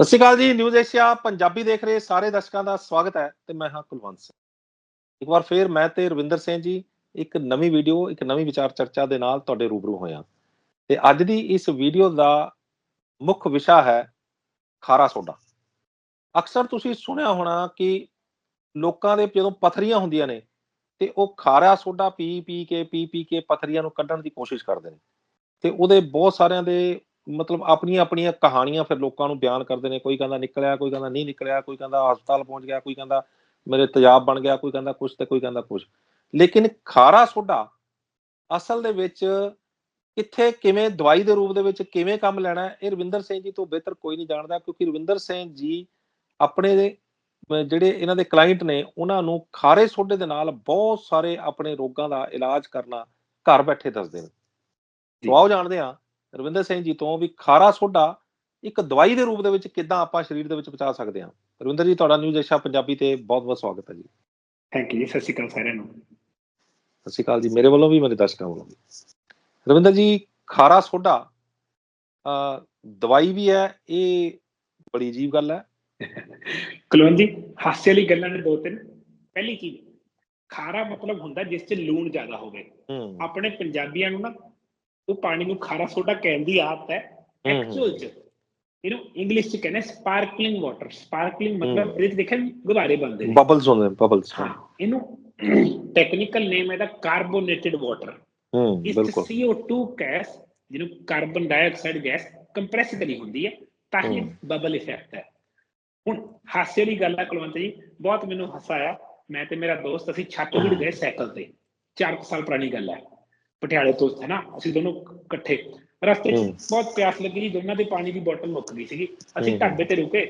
ਸਤਿ ਸ਼੍ਰੀ ਅਕਾਲ ਜੀ, news Asia Punjabi ਦੇਖ ਰਹੇ ਸਾਰੇ ਦਰਸ਼ਕਾਂ ਦਾ ਸਵਾਗਤ ਹੈ ਤੇ ਮੈਂ ਹਾਂ ਕੁਲਵੰਤ ਸਿੰਘ। ਇੱਕ ਵਾਰ ਫੇਰ ਮੈਂ ਤੇ ਰਵਿੰਦਰ ਸਿੰਘ ਜੀ ਇੱਕ ਨਵੀਂ ਵੀਡੀਓ, ਇੱਕ ਨਵੀਂ ਵਿਚਾਰ ਚਰਚਾ ਦੇ ਨਾਲ ਤੁਹਾਡੇ ਰੂਬਰੂ ਹੋਇਆ। ਤੇ ਅੱਜ ਦੀ ਇਸ ਵੀਡੀਓ ਦਾ ਮੁੱਖ ਵਿਸ਼ਾ ਹੈ ਖਾਰਾ ਸੋਡਾ। ਅਕਸਰ ਤੁਸੀਂ ਸੁਣਿਆ ਹੋਣਾ ਕਿ ਲੋਕਾਂ ਦੇ ਜਦੋਂ ਪਥਰੀਆਂ ਹੁੰਦੀਆਂ ਨੇ ਤੇ ਉਹ ਖਾਰਾ ਸੋਡਾ ਪੀ ਪੀ ਕੇ, ਪੀ ਪੀ ਕੇ ਪਥਰੀਆਂ ਨੂੰ ਕੱਢਣ ਦੀ ਕੋਸ਼ਿਸ਼ ਕਰਦੇ ਨੇ। ਤੇ ਉਹਦੇ ਬਹੁਤ ਸਾਰਿਆਂ ਦੇ ਮਤਲਬ ਆਪਣੀਆਂ ਆਪਣੀਆਂ ਕਹਾਣੀਆਂ ਫਿਰ ਲੋਕਾਂ ਨੂੰ ਬਿਆਨ ਕਰਦੇ ਨੇ ਕੋਈ ਕਹਿੰਦਾ ਨਿਕਲਿਆ ਕੋਈ ਕਹਿੰਦਾ ਨਹੀਂ ਨਿਕਲਿਆ ਕੋਈ ਕਹਿੰਦਾ ਹਸਪਤਾਲ ਪਹੁੰਚ ਗਿਆ ਕੋਈ ਕਹਿੰਦਾ ਮੇਰੇ ਤੇਜ਼ਾਬ ਬਣ ਗਿਆ ਕੋਈ ਕਹਿੰਦਾ ਕੁਝ ਤੇ ਕੋਈ ਕਹਿੰਦਾ ਕੁਝ ਲੇਕਿਨ ਖਾਰਾ ਸੋਡਾ ਅਸਲ ਦੇ ਵਿੱਚ ਕਿੱਥੇ ਕਿਵੇਂ ਦਵਾਈ ਦੇ ਰੂਪ ਦੇ ਵਿੱਚ ਕਿਵੇਂ ਕੰਮ ਲੈਣਾ ਹੈ ਇਹ ਰਵਿੰਦਰ ਸਿੰਘ ਜੀ ਤੋਂ ਬਿਹਤਰ ਕੋਈ ਨਹੀਂ ਜਾਣਦਾ ਕਿਉਂਕਿ ਰਵਿੰਦਰ ਸਿੰਘ ਜੀ ਆਪਣੇ ਦੇ ਜਿਹੜੇ ਇਹਨਾਂ ਦੇ ਕਲਾਇੰਟ ਨੇ ਉਹਨਾਂ ਨੂੰ ਖਾਰੇ ਸੋਡੇ ਦੇ ਨਾਲ ਬਹੁਤ ਸਾਰੇ ਆਪਣੇ ਰੋਗਾਂ ਦਾ ਇਲਾਜ ਕਰਨਾ ਘਰ ਬੈਠੇ ਦੱਸਦੇ ਨੇ। ਸੋ ਆਓ ਜਾਣਦੇ ਹਾਂ ਰਵਿੰਦਰ ਸਿੰਘ ਜੀ ਤੋਂ ਵੀ ਖਾਰਾ ਸੋਡਾ ਇੱਕ ਦਵਾਈ ਦੇ ਰੂਪ ਦੇ ਵਿੱਚ ਕਿੱਦਾਂ ਆਪਾਂ ਸਰੀਰ ਦੇ ਵਿੱਚ ਪਹੁੰਚਾ ਸਕਦੇ ਹਾਂ। ਰਵਿੰਦਰ ਜੀ ਤੁਹਾਡਾ ਨਿਊਜ਼ ਏਸ਼ੀਆ ਪੰਜਾਬੀ ਤੇ ਬਹੁਤ-ਬਹੁਤ ਸਵਾਗਤ ਹੈ ਜੀ। ਥੈਂਕ ਯੂ ਜੀ ਸਤਿ ਸ਼੍ਰੀ ਅਕਾਲ ਸਾਰਿਆਂ ਨੂੰ। ਸਤਿ ਸ਼੍ਰੀ ਅਕਾਲ ਜੀ ਮੇਰੇ ਵੱਲੋਂ ਵੀ ਮੇਰੇ ਦਰਸ਼ਕਾਂ ਵੱਲੋਂ ਵੀ। ਰਵਿੰਦਰ ਜੀ ਖਾਰਾ ਸੋਡਾ ਅ ਦਵਾਈ ਵੀ ਹੈ ਇਹ ਬੜੀ ਅਜੀਬ ਗੱਲ ਹੈ। ਕੁਲਵੰਤ ਜੀ ਹਾਸੇ ਵਾਲੀ ਗੱਲਾਂ ਨੇ ਦੋ ਤਿੰਨ। ਪਹਿਲੀ ਚੀਜ਼ ਖਾਰਾ ਮਤਲਬ ਹੁੰਦਾ ਜਿਸ 'ਚ ਲੂਣ ਜ਼ਿਆਦਾ ਹੋਵੇ। ਆਪਣੇ ਪੰਜਾਬੀਆਂ ਨੂੰ ਨਾ ਉਹ ਪਾਣੀ ਨੂੰ ਖਾਰਾ ਸੋਡਾ ਕਹਿਣ ਦੀ ਆਦਤ ਹੈ ਹੂੰ, ਹੂੰ। ਐਕਚੁਅਲ 'ਚ ਇਹਨੂੰ ਇੰਗਲਿਸ਼ 'ਚ ਕਹਿੰਦੇ ਸਪਾਰਕਲਿੰਗ ਵਾਟਰ ਸਪਾਰਕਲਿੰਗ ਮਤਲਬ ਹੂੰ। ਇਹਦੇ 'ਚ ਦੇਖਿਆ ਗੁਬਾਰੇ ਬਣਦੇ ਨੇ ਬਬਲਸ ਹੁੰਦੇ ਨੇ ਬਬਲਸ ਹਾਂ ਇਹਨੂੰ ਟੈਕਨੀਕਲ ਨੇਮ ਇਹਦਾ ਕਾਰਬੋਨੇਟਡ ਵਾਟਰ ਹੂੰ ਬਿਲਕੁਲ CO2 ਗੈਸ ਜਿਹਨੂੰ ਕਾਰਬਨ ਡਾਈਆਕਸਾਈਡ ਗੈਸ ਕੰਪਰੈਸ ਕਰੀ ਹੁੰਦੀ ਹੈ ਤਾਂ ਹੀ। ਬਬਲ ਇਫੈਕਟ ਹੈ ਹੁਣ ਹਾਸੇ ਦੀ ਗੱਲ ਹੈ ਕੁਲਵੰਤ ਜੀ ਬਹੁਤ ਮੈਨੂੰ ਹਸਾਇਆ ਮੈਂ ਤੇ ਮੇਰਾ ਦੋਸਤ ਅਸੀਂ ਛੱਤਬੀੜ ਗਏ ਸਾਈਕਲ ਤੇ 4 ਸਾਲ ਪੁਰਾਣੀ ਗੱਲ ਹੈ ਪਟਿਆਲੇ ਤੋਂ ਹੈ ਨਾ ਅਸੀਂ ਦੋਨੋਂ ਇਕੱਠੇ ਰਸਤੇ 'ਚ। ਬਹੁਤ ਪਿਆਸ ਲੱਗੀ ਦੋਨਾਂ ਦੇ ਪਾਣੀ ਦੀ ਬੋਤਲ ਮੁੱਕ ਗਈ ਸੀਗੀ ਅਸੀਂ। ਢਾਬੇ ਤੇ ਰੁਕੇ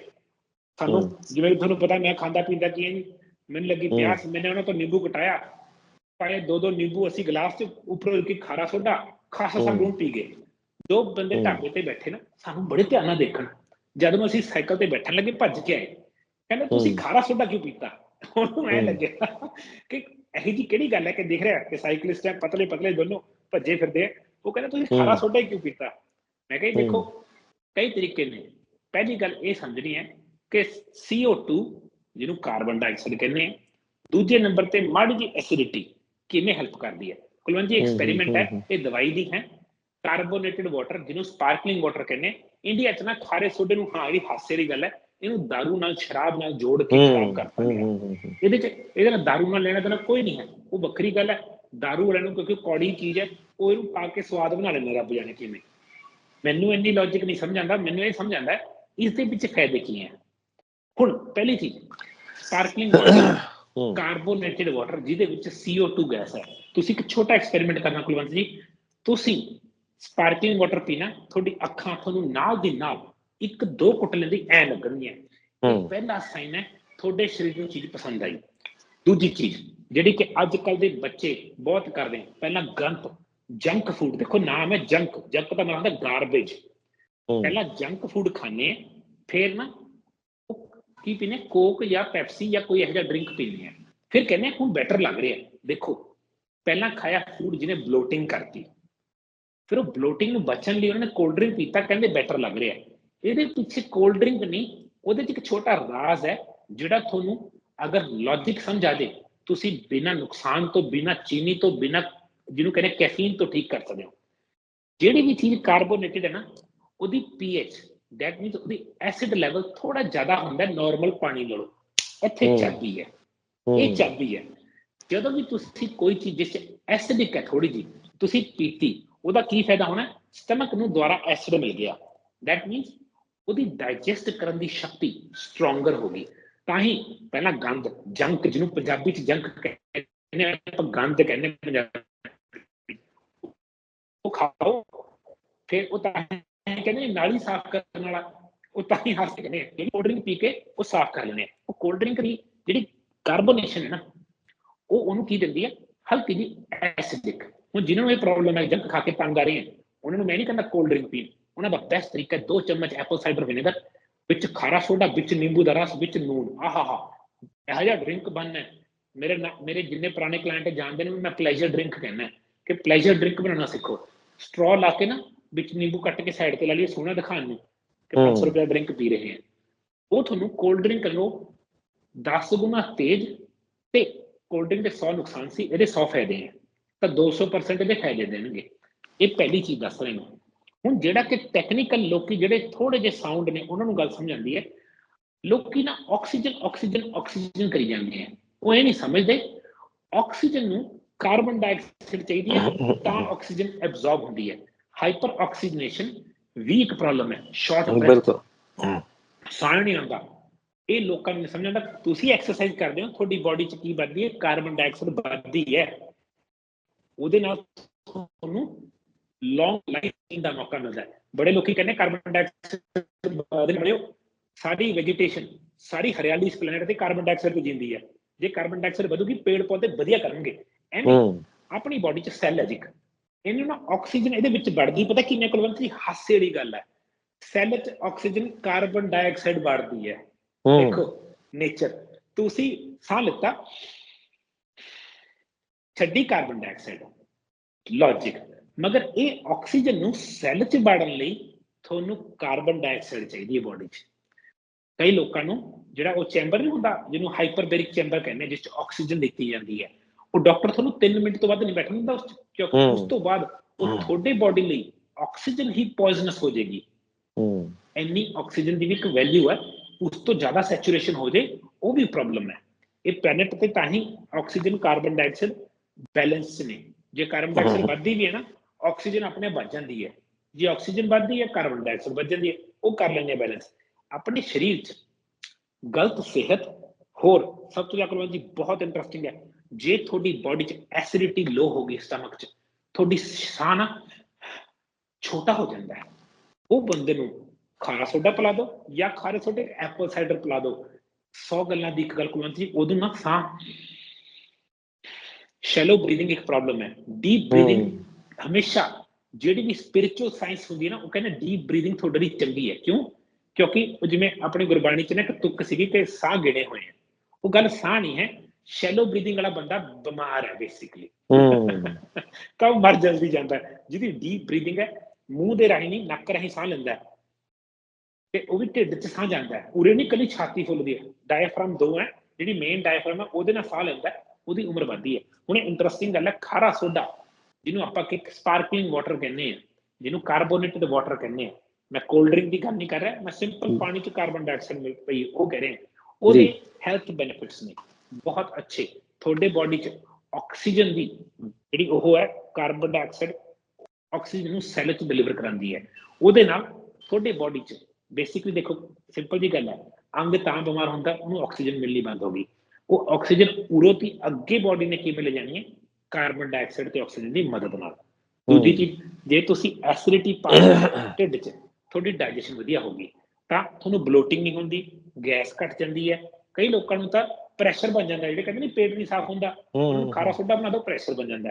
ਸਾਨੂੰ। ਜਿਵੇਂ ਤੁਹਾਨੂੰ ਪਤਾ ਮੈਂ ਖਾਂਦਾ ਪੀਂਦਾ ਕੀ ਹੈ ਜੀ ਮੈਨੂੰ ਲੱਗੀ। ਪਿਆਸ ਮੈਨੇ ਉਹਨਾਂ ਤੋਂ ਨਿੰਬੂ ਕਟਾਇਆ ਪਾਏ ਦੋ ਦੋ ਨਿੰਬੂ ਅਸੀਂ ਗਲਾਸ 'ਚ ਉੱਪਰੋਂ ਇੱਕ ਖਾਰਾ ਸੋਡਾ ਖਾਸਾ ਸਾ ਹਮ। ਲੂਣ ਪੀ ਗਏ ਦੋ ਬੰਦੇ। ਢਾਬੇ ਤੇ ਬੈਠੇ ਨਾ ਸਾਨੂੰ ਬੜੇ ਧਿਆਨ ਨਾਲ ਦੇਖਣ ਜਦੋਂ ਅਸੀਂ ਸਾਈਕਲ ਤੇ ਬੈਠਣ ਲੱਗੇ ਭੱਜ ਕੇ ਆਏ ਕਹਿੰਦੇ ਤੁਸੀਂ। ਖਾਰਾ ਸੋਡਾ ਕਿਉਂ ਪੀਤਾ ਉਹਨੂੰ ਐ। ਲੱਗਿਆ ਕਿ ਇਹੀ ਜੀ ਕਿਹੜੀ ਗੱਲ ਹੈ ਕਿ ਦੇਖ ਰਿਹਾ ਕਿ ਸਾਈਕਲਿਸਟ ਹੈ ਪਤਲੇ ਪਤਲੇ ਦੋਨੋਂ ਭੱਜੇ ਫਿਰਦੇ ਆ ਉਹ ਕਹਿੰਦਾ ਤੁਸੀਂ ਖਾਰਾ। ਸੋਡਾ ਕਿਉਂ ਪੀਤਾ ਮੈਂ ਕਿਹਾ ਜੀ ਹਮ। ਦੇਖੋ ਕਈ ਤਰੀਕੇ ਨੇ ਪਹਿਲੀ ਗੱਲ ਇਹ ਸਮਝਣੀ ਹੈ ਕਿ CO2 ਜਿਹਨੂੰ ਕਾਰਬਨ ਡਾਈਆਕਸਾਈਡ ਕਹਿੰਦੇ ਆ ਦੂਜੇ ਨੰਬਰ ਤੇ ਮਾੜੀ ਜੀ ਐਸਿਡਿਟੀ ਕਿਵੇਂ ਹੈਲਪ ਕਰਦੀ ਹੈ ਕੁਲਵੰਤ ਜੀ ਐਕਸਪੈਰੀਮੈਂਟ ਹੈ ਇਹ ਦਵਾਈ ਦੀ ਹੈ ਕਾਰਬੋਨੇਟਡ ਵਾਟਰ ਜਿਹਨੂੰ ਸਪਾਰਕਲਿੰਗ ਵਾਟਰ ਕਹਿੰਦੇ। ਇੰਡੀਆ 'ਚ ਨਾ ਖਾਰੇ ਸੋਡੇ ਨੂੰ ਹਾਂ ਜਿਹੜੀ ਹਾਸੇ ਦੀ ਗੱਲ ਹੈ ਇਹਨੂੰ दारू ਨਾਲ ਸ਼ਰਾਬ ਨਾਲ ਜੋੜ ਕੇ ਖਰਾਬ ਹੂੰ ਕਰਤਾ ਹੂੰ ਗਿਆ ਹੂੰ ਹੂੰ ਇਹਦੇ 'ਚ ਇਹਦੇ ਨਾਲ दारू ਨਾਲ ਲੈਣਾ ਦੇਣਾ ਕੋਈ ਨਹੀਂ ਹੈ ਉਹ ਵੱਖਰੀ ਗੱਲ ਹੈ दारू ਵਾਲਿਆਂ ਨੂੰ ਕਿਉਂਕਿ ਕੌੜੀ ਚੀਜ਼ ਹੈ ਉਹ ਇਹਨੂੰ ਪਾ ਕੇ ਸਵਾਦ ਬਣਾ ਲੈਂਦੇ ਰੱਬ ਜਾਣੇ ਕਿਵੇਂ ਮੈਨੂੰ ਇੰਨੀ ਲੌਜੀਕ ਨਹੀਂ ਸਮਝ ਆਉਂਦਾ ਮੈਨੂੰ ਇਹ ਸਮਝ ਆਉਂਦਾ ਹੈ, ਇਸ ਦੇ ਪਿੱਛੇ ਫਾਇਦੇ ਕੀ ਹੈ ਹੁਣ ਪਹਿਲੀ ਚੀਜ਼ ਸਪਾਰਕਲਿੰਗ ਵਾਟਰ ਹੂੰ ਕਾਰਬੋਨੇਟਡ ਵਾਟਰ ਜਿਹਦੇ ਵਿੱਚ CO2 ਗੈਸ ਹੈ ਤੁਸੀਂ ਇੱਕ ਛੋਟਾ ਐਕਸਪੈਰੀਮੈਂਟ ਕਰਨਾ ਕੁਲਵੰਤ ਜੀ ਤੁਸੀਂ ਸਪਾਰਕਲਿੰਗ ਵਾਟਰ ਪੀਣਾ ਤੁਹਾਡੀ ਅੱਖਾਂ ਤੁਹਾਨੂੰ ਨਾਲ ਦੀ ਨਾਲ ਇੱਕ ਦੋ ਘੁੱਟ ਲੈਂਦੀ ਐ ਇਹ ਹੂੰ ਪਹਿਲਾ ਸਾਈਨ ਹੈ ਤੁਹਾਡੇ ਸਰੀਰ ਨੂੰ ਚੀਜ਼ ਪਸੰਦ ਆਈ। ਦੂਜੀ ਚੀਜ਼ ਜਿਹੜੀ ਕਿ ਅੱਜ ਕੱਲ ਦੇ ਬੱਚੇ ਬਹੁਤ ਕਰਦੇ ਪਹਿਲਾਂ ਗੰਤ ਜੰਕ ਫੂਡ ਦੇਖੋ ਨਾਮ ਹੈ ਜੰਕ ਜੰਕ ਦਾ ਮਤਲਬ ਹੁੰਦਾ ਗਾਰਬੇਜ ਹੂੰ। ਪਹਿਲਾਂ ਜੰਕ ਫੂਡ ਖਾਣੇ ਫਿਰ ਨਾ ਉਹ ਕੀ ਪੀਨੇ ਕੋਕ ਜਾਂ ਪੈਪਸੀ ਜਾਂ ਕੋਈ ਇਹੋ ਜਿਹਾ ਡਰਿੰਕ ਪੀਨੇ ਆ। ਫਿਰ ਕਹਿੰਦੇ ਹੁਣ ਬੈਟਰ ਲੱਗ ਰਿਹਾ। ਦੇਖੋ ਪਹਿਲਾਂ ਖਾਇਆ ਫੂਡ ਜਿਹਨੇ ਬਲੋਟਿੰਗ ਕਰਤੀ। ਫਿਰ ਉਹ ਬਲੋਟਿੰਗ ਨੂੰ ਬਚਣ ਲਈ ਉਹਨਾਂ ਕੋਲਡ ਡਰਿੰਕ ਪੀਤਾ ਕਹਿੰਦੇ ਬੈਟਰ ਲੱਗ ਰਿਹਾ। ਇਹਦੇ ਪਿੱਛੇ ਕੋਲਡ ਡਰਿੰਕ ਨਹੀਂ ਉਹਦੇ 'ਚ ਇੱਕ ਛੋਟਾ ਰਾਜ਼ ਹੈ ਜਿਹੜਾ ਤੁਹਾਨੂੰ ਅਗਰ ਲੌਜੀਕ ਸਮਝ ਆ ਜੇ ਤੁਸੀਂ ਬਿਨਾਂ ਨੁਕਸਾਨ ਤੋਂ ਬਿਨਾਂ ਚੀਨੀ ਤੋਂ ਬਿਨਾਂ ਜਿਹਨੂੰ ਕਹਿੰਦੇ ਕੈਫੀਨ ਤੋਂ ਠੀਕ ਕਰ ਸਕਦੇ ਹੋ। ਜਿਹੜੀ ਵੀ ਚੀਜ਼ ਕਾਰਬੋਨੇਟਡ ਹੈ ਨਾ ਉਹਦੀ ਪੀਐਚ ਦੈਟ ਮੀਨਸ ਉਹਦੀ ਐਸਿਡ ਲੈਵਲ ਥੋੜਾ ਜ਼ਿਆਦਾ ਹੁੰਦਾ ਹੈ ਨਾਰਮਲ ਪਾਣੀ ਨਾਲੋਂ। ਇੱਥੇ। ਚਾਬੀ ਹੈ। ਇਹ ਚਾਬੀ ਹੈ। ਜਦੋਂ ਵੀ ਤੁਸੀਂ ਕੋਈ ਚੀਜ਼ ਜਿਸ ਐਸਿਡਿਕ ਹੈ ਥੋੜੀ ਜੀ ਤੁਸੀਂ ਪੀਤੀ ਉਹਦਾ ਕੀ ਫਾਇਦਾ ਹੋਣਾ? ਸਟਮਕ ਨੂੰ ਦੁਆਰਾ ਐਸਿਡ ਮਿਲ ਗਿਆ। ਦੈਟ ਮੀਨਸ ਉਹਦੀ ਡਾਈਜੈਸਟ ਕਰਨ ਦੀ ਸ਼ਕਤੀ ਸਟਰੋਂਗਰ ਹੋ ਗਈ। ਤਾਂ ਹੀ ਪਹਿਲਾਂ ਗੰਦ ਜੰਕ, ਜਿਹਨੂੰ ਪੰਜਾਬੀ ਚ ਜੰਕ ਕਹਿੰਦੇ ਆਪਾਂ ਗੰਦ ਕਹਿੰਦੇ ਪੰਜਾਬੀ ਉਹ ਖਾਓ, ਫਿਰ ਉਹ ਤਾਂ ਕਹਿੰਦੇ ਨੇ ਨਾਲੀ ਸਾਫ਼ ਕਰਨ ਵਾਲਾ, ਉਹ ਤਾਂ ਹੀ ਹੱਸ ਕਹਿੰਦੇ ਜਿਹੜੀ ਕੋਲਡ ਡਰਿੰਕ ਪੀ ਕੇ ਉਹ ਸਾਫ਼ ਕਰ ਲੈਂਦੇ ਉਹ ਕੋਲਡ ਡਰਿੰਕ ਦੀ ਜਿਹੜੀ ਕਾਰਬੋਨੇਸ਼ਨ ਹੈ ਨਾ, ਉਹ ਉਹਨੂੰ ਕੀ ਦਿੰਦੀ ਹੈ ਹਲਕੀ ਜੀ ਐਸਿਡਿਕ ਹੁਣ ਜਿਨ੍ਹਾਂ ਨੂੰ ਇਹ ਪ੍ਰੋਬਲਮ ਹੈ, ਜੰਕ ਖਾ ਕੇ ਤੰਗ ਆ ਰਹੇ ਹੈ ਉਹਨਾਂ ਨੂੰ ਮੈਂ ਨਹੀਂ ਕਹਿੰਦਾ ਕੋਲਡ ਡਰਿੰਕ ਪੀਣ। ਉਹਨਾਂ ਦਾ ਬੈਸਟ ਤਰੀਕਾ ਹੈ ਦੋ ਚਮਚ ਐਪਲ ਸਾਈਡਰ ਵਿਨੇਗਰ ਵਿੱਚ ਖਾਰਾ ਸੋਡਾ ਵਿੱਚ ਨਿੰਬੂ ਦਾ ਰਸ ਵਿੱਚ ਨੂਨ। ਆਹਾਹਾ ਇਹੋ ਜਿਹਾ ਡਰਿੰਕ ਬਣਨਾ। ਮੇਰੇ ਮੇਰੇ ਜਿੰਨੇ ਪੁਰਾਣੇ ਕਲਾਇੰਟ ਜਾਣਦੇ ਨੇ ਮੈਂ ਪਲੇਜਰ ਡਰਿੰਕ ਕਹਿੰਦਾ ਕਿ ਪਲੇਜਰ ਡਰਿੰਕ ਬਣਾਉਣਾ ਸਿੱਖੋ। ਸਟ੍ਰੋ ਲਾ ਕੇ ਨਾ ਵਿੱਚ ਨਿੰਬੂ ਕੱਟ ਕੇ ਸਾਈਡ ਤੇ ਲਾ ਲਈਏ ਸੋਹਣਾ ਦਿਖਾਉਣ ਨੂੰ ਕਿ ਹਮ। 500 ਰੁਪਏ ਡਰਿੰਕ ਪੀ ਰਹੇ ਹਾਂ। ਉਹ ਤੁਹਾਨੂੰ ਕੋਲਡ ਡਰਿੰਕ ਨਾਲੋਂ 10 ਗੁਣਾ ਤੇਜ਼ ਤੇ ਕੋਲਡ ਡਰਿੰਕ ਦੇ 100 ਨੁਕਸਾਨ ਸੀ ਇਹਦੇ 100 ਫਾਇਦੇ ਹੈ। ਤਾਂ 200% ਇਹਦੇ ਫਾਇਦੇ ਦੇਣਗੇ। ਇਹ ਪਹਿਲੀ ਚੀਜ਼ ਦੱਸ ਰਹੇ ਹਾਂ ਹੁਣ ਜਿਹੜਾ ਕਿ ਟੈਕਨੀਕਲ ਲੋਕੀ ਜਿਹੜੇ ਥੋੜੇ ਜਿਹੇ ਸਾਊਂਡ ਨੇ ਉਹਨਾਂ ਨੂੰ ਗੱਲ ਸਮਝ ਆਉਂਦੀ ਹੈ। ਲੋਕੀ ਨਾ ਆਕਸੀਜਨ ਆਕਸੀਜਨ ਆਕਸੀਜਨ ਕਰੀ ਜਾਂਦੇ ਆ। ਉਹ ਇਹ ਨਹੀਂ ਸਮਝਦੇ ਆਕਸੀਜਨ ਨੂੰ ਕਾਰਬਨ ਡਾਈਆਕਸਾਈਡ ਚਾਹੀਦੀ ਹੈ ਤਾਂ ਆਕਸੀਜਨ ਐਬਜ਼ੌਰਬ ਹੁੰਦੀ ਹੈ। ਹਾਈਪਰ ਆਕਸੀਜਨੇਸ਼ਨ ਵੀ ਇੱਕ ਪ੍ਰੋਬਲਮ ਹੈ ਸ਼ਾਰਟ ਬ੍ਰੈਥ ਬਿਲਕੁਲ। ਸਾਹ ਨਹੀਂ ਆਉਂਦਾ। ਇਹ ਲੋਕਾਂ ਨੂੰ ਸਮਝ ਆਉਂਦਾ ਤੁਸੀਂ ਐਕਸਰਸਾਈਜ਼ ਕਰਦੇ ਹੋ ਤੁਹਾਡੀ ਬਾਡੀ 'ਚ ਕੀ ਵੱਧਦੀ ਹੈ? ਕਾਰਬਨ ਡਾਈਆਕਸਾਈਡ ਵੱਧਦੀ ਹੈ। ਉਹਦੇ ਨਾਲ ਤੁਹਾਨੂੰ ਲੌਂਗ ਲਾਈਫ ਦਾ ਮੌਕਾ ਮਿਲਦਾ ਹੈ। ਬੜੇ ਲੋਕੀ ਕਹਿੰਦੇ ਕਾਰਬਨ ਡਾਈਆਕਸਾਈਡ ਵਧਣ ਵਾਲਿਓ ਸਾਰੀ ਵੈਜੀਟੇਸ਼ਨ ਸਾਰੀ ਹਰਿਆਲੀ ਇਸ ਪਲੈਨਟ ਤੇ ਕਾਰਬਨ ਡਾਈਆਕਸਾਈਡ ਤੋਂ ਜਿੰਦੀ ਹੈ। ਜੇ ਕਾਰਬਨ ਡਾਈਆਕਸਾਈਡ ਵਧੂਗੀ ਪੇੜ ਪੌਦੇ ਵਧੀਆ ਕਰਨਗੇ। ਐਵੇਂ ਆਪਣੀ ਬਾਡੀ 'ਚ ਸੈੱਲ ਹੈ ਜੀ ਇੱਕ। ਇਹਨੂੰ ਨਾ ਆਕਸੀਜਨ ਇਹਦੇ ਵਿੱਚ ਵੜਦੀ ਪਤਾ ਕਿੰਨੇ ਕੁਲਵੰਤ ਜੀ ਹਾਸੇ ਵਾਲੀ ਗੱਲ ਹੈ। ਸੈੱਲ 'ਚ ਆਕਸੀਜਨ ਕਾਰਬਨ ਡਾਈਆਕਸਾਈਡ ਵੜਦੀ ਹੂੰ। ਦੇਖੋ ਨੇਚਰ ਤੁਸੀਂ ਸਾਹ ਲਿੱਤਾ। ਛੱਡੀ ਕਾਰਬਨ ਡਾਈਆਕਸਾਈਡ ਲੌਜੀਕ ਮਗਰ ਇਹ ਆਕਸੀਜਨ ਨੂੰ ਸੈੱਲ 'ਚ ਵੜਨ ਲਈ ਤੁਹਾਨੂੰ ਕਾਰਬਨ ਡਾਈਆਕਸਾਈਡ ਚਾਹੀਦੀ ਹੈ ਬਾਡੀ 'ਚ। ਕਈ ਲੋਕਾਂ ਨੂੰ ਜਿਹੜਾ ਉਹ ਚੈਂਬਰ ਨਹੀਂ ਹੁੰਦਾ ਜਿਹਨੂੰ ਹਾਈਪਰਬੈਰਿਕ ਚੈਂਬਰ ਕਹਿੰਦੇ ਜਿਸ 'ਚ ਆਕਸੀਜਨ ਦਿੱਤੀ ਜਾਂਦੀ ਹੈ ਉਹ ਡਾਕਟਰ ਤੁਹਾਨੂੰ 3 ਮਿੰਟ ਤੋਂ ਵੱਧ ਨਹੀਂ ਬੈਠਣ ਦਿੰਦਾ ਉਸ 'ਚ, ਕਿਉਂਕਿ। ਉਸ ਤੋਂ ਬਾਅਦ ਉਹ। ਤੁਹਾਡੇ ਬਾਡੀ ਲਈ ਆਕਸੀਜਨ ਹੀ ਪੋਇਜ਼ਨਸ ਹੋ ਜਾਏਗੀ। ਹੂੰ। ਇੰਨੀ ਆਕਸੀਜਨ ਦੀ ਵੀ ਇੱਕ ਵੈਲਿਊ ਹੈ ਉਸ ਤੋਂ ਜ਼ਿਆਦਾ ਸੈਚੂਰੇਸ਼ਨ ਹੋ ਜੇ ਉਹ ਵੀ ਪ੍ਰੋਬਲਮ ਹੈ। ਇਹ ਪਲੈਨਟ ਤੇ ਤਾਂ ਹੀ ਆਕਸੀਜਨ ਕਾਰਬਨ ਡਾਈਆਕਸਾਈਡ ਬੈਲੈਂਸ ਨੇ। ਜੇ ਕਾਰਬਨ ਡਾਈਆਕਸਾਈਡ ਵੱਧਦੀ ਵੀ ਹੈ ਨਾ ਆਕਸੀਜਨ ਆਪਣੇ ਆਪ ਵੱਧ ਜਾਂਦੀ ਹੈ। ਜੇ ਆਕਸੀਜਨ ਵੱਧਦੀ ਹੈ ਕਾਰਬਨ ਡਾਈਆਕਸਾਈਡ ਵੱਧ ਜਾਂਦੀ ਹੈ ਉਹ ਕਰ ਲੈਂਦੇ ਬੈਲੈਂਸ ਆਪਣੇ ਸਰੀਰ 'ਚ ਗਲਤ ਸਿਹਤ ਹੋਰ ਸਭ ਤੋਂ ਜ਼ਿਆਦਾ ਜੀ ਬਹੁਤ ਇੰਟਰਸਟਿੰਗ ਹੈ। ਜੇ ਤੁਹਾਡੀ ਬਾਡੀ 'ਚ ਐਸਿਡਿਟੀ ਲੋ ਹੋ ਗਈ ਸਟਮਕ 'ਚ ਤੁਹਾਡੀ ਸਾਹ ਨਾ ਛੋਟਾ ਹੋ ਜਾਂਦਾ ਹੈ। ਉਹ ਬੰਦੇ ਨੂੰ ਖਾਰਾ ਸੋਡਾ ਪਿਲਾ ਦਿਓ ਜਾਂ ਖਾਰੇ ਸੋਡੇ ਐਪਲ ਸਾਈਡਰ ਪਿਲਾ ਦਿਓ। 100 ਗੱਲਾਂ ਦੀ ਇੱਕ ਗੱਲ ਕੁਲਵੰਤ ਜੀ ਉਦੋਂ ਨਾ ਸਾਹ ਸ਼ੈਲੋ ਬਰੀਥਿੰਗ ਇੱਕ ਪ੍ਰੋਬਲਮ ਹੈ। ਡੀਪ ਬਰੀਥਿੰਗ ਹਮੇਸ਼ਾ ਜਿਹੜੀ ਵੀ ਸਪਿਰਚੁਅਲ ਸਾਇੰਸ ਹੁੰਦੀ ਹੈ ਨਾ ਉਹ ਕਹਿੰਦੇ ਡੀਪ ਬਰੀਥਿੰਗ ਤੁਹਾਡੇ ਲਈ ਚੰਗੀ ਹੈ। ਕਿਉਂ? ਕਿਉਂਕਿ ਉਹ ਜਿਵੇਂ ਆਪਣੀ ਗੁਰਬਾਣੀ ਚ ਨਾ ਇੱਕ ਤੁਕ ਸੀਗੀ ਕਿ ਸਾਹ ਗਿਣੇ ਹੋਏ ਆ। ਉਹ ਗੱਲ ਸਾਹ ਨਹੀਂ ਹੈ ਸ਼ੈਲੋ ਬਰੀਥਿੰਗ ਵਾਲਾ ਬੰਦਾ ਬਿਮਾਰ ਹੈ ਬੇਸਿਕਲੀ ਹੂੰ। ਕਬ ਮਰ ਜਲਦੀ ਜਾਂਦਾ ਜਿਹਦੀ ਡੀਪ ਬਰੀਥਿੰਗ ਹੈ ਮੂੰਹ ਦੇ ਰਾਹੀਂ ਨਹੀਂ ਨੱਕ ਰਾਹੀਂ ਸਾਹ ਲੈਂਦਾ ਤੇ ਉਹ ਵੀ ਢਿੱਡ 'ਚ ਸਾਹ ਜਾਂਦਾ ਉਰੇ ਨਹੀਂ ਕੱਲੀ ਛਾਤੀ ਫੁੱਲਦੀ ਹੈ। ਡਾਇਫਰਾਮ ਦੋ ਹੈ। ਜਿਹੜੀ ਮੇਨ ਡਾਇਫਰਾਮ ਹੈ ਉਹਦੇ ਨਾਲ ਸਾਹ ਲੈਂਦਾ ਉਹਦੀ ਉਮਰ ਵੱਧਦੀ ਹੈ। ਹੁਣ ਇੰਟਰਸਟਿੰਗ ਗੱਲ ਹੈ ਖਾਰਾ ਸੋਡਾ ਜਿਹਨੂੰ ਆਪਾਂ ਕਿ ਸਪਾਰਕਲਿੰਗ ਵਾਟਰ ਕਹਿੰਦੇ ਆ ਜਿਹਨੂੰ ਕਾਰਬੋਨੇਟਡ ਵਾਟਰ ਕਹਿੰਦੇ ਆ। ਮੈਂ ਕੋਲਡ ਡਰਿੰਕ ਦੀ ਗੱਲ ਨਹੀਂ ਕਰ ਰਿਹਾ ਮੈਂ ਸਿੰਪਲ ਪਾਣੀ 'ਚ ਕਾਰਬਨ ਡਾਈਆਕਸਾਈਡ ਮਿਲ ਪਈ ਉਹ ਕਹਿ ਰਿਹਾ। ਉਹਦੇ ਹੈਲਥ ਬੈਨੀਫਿਟਸ ਨੇ ਬਹੁਤ ਅੱਛੇ। ਤੁਹਾਡੇ ਬਾਡੀ 'ਚ ਆਕਸੀਜਨ ਦੀ ਜਿਹੜੀ ਉਹ ਹੈ ਕਾਰਬਨ ਡਾਈਆਕਸਾਈਡ ਆਕਸੀਜਨ ਨੂੰ ਸੈੱਲ 'ਚ ਡਿਲੀਵਰ ਕਰਾਉਂਦੀ ਹੈ। ਉਹਦੇ ਨਾਲ ਤੁਹਾਡੇ ਬਾਡੀ 'ਚ ਬੇਸਿਕਲੀ ਦੇਖੋ ਸਿੰਪਲ ਜੀ ਗੱਲ ਹੈ ਅੰਗ ਤਾਂ ਬਿਮਾਰ ਹੁੰਦਾ ਉਹਨੂੰ ਆਕਸੀਜਨ ਮਿਲਣੀ ਬੰਦ ਹੋ ਗਈ। ਉਹ ਆਕਸੀਜਨ ਉਰੋਂ ਦੀ ਅੱਗੇ ਬਾਡੀ ਨੇ ਕਿਵੇਂ ਲੈ ਜਾਣੀ ਹੈ? ਕਾਰਬਨ ਡਾਈਆਕਸਾਈਡ ਤੇ ਆਕਸੀਜਨ ਦੀ ਮਦਦ ਨਾਲ। ਦੂਜੀ ਚੀਜ਼ ਜੇ ਤੁਸੀਂ ਐਸਿਡਿਟੀ ਪਾ ਢਿੱਡ 'ਚ ਤੁਹਾਡੀ ਡਾਈਜੈਸ਼ਨ ਵਧੀਆ ਹੋਗੀ ਤਾਂ ਤੁਹਾਨੂੰ ਬਲੋਟਿੰਗ ਨਹੀਂ ਹੁੰਦੀ ਗੈਸ ਘਟ ਜਾਂਦੀ ਹੈ। ਕਈ ਲੋਕਾਂ ਨੂੰ ਤਾਂ ਪ੍ਰੈਸ਼ਰ ਬਣ ਜਾਂਦਾ ਜਿਹੜੇ ਕਹਿੰਦੇ ਨਹੀਂ ਪੇਟ ਨਹੀਂ ਸਾਫ਼ ਹੁੰਦਾ ਉਹਨੂੰ ਖਾਰਾ ਸੋਡਾ ਬਣਾ ਦਿਓ ਪ੍ਰੈਸ਼ਰ ਬਣ ਜਾਂਦਾ।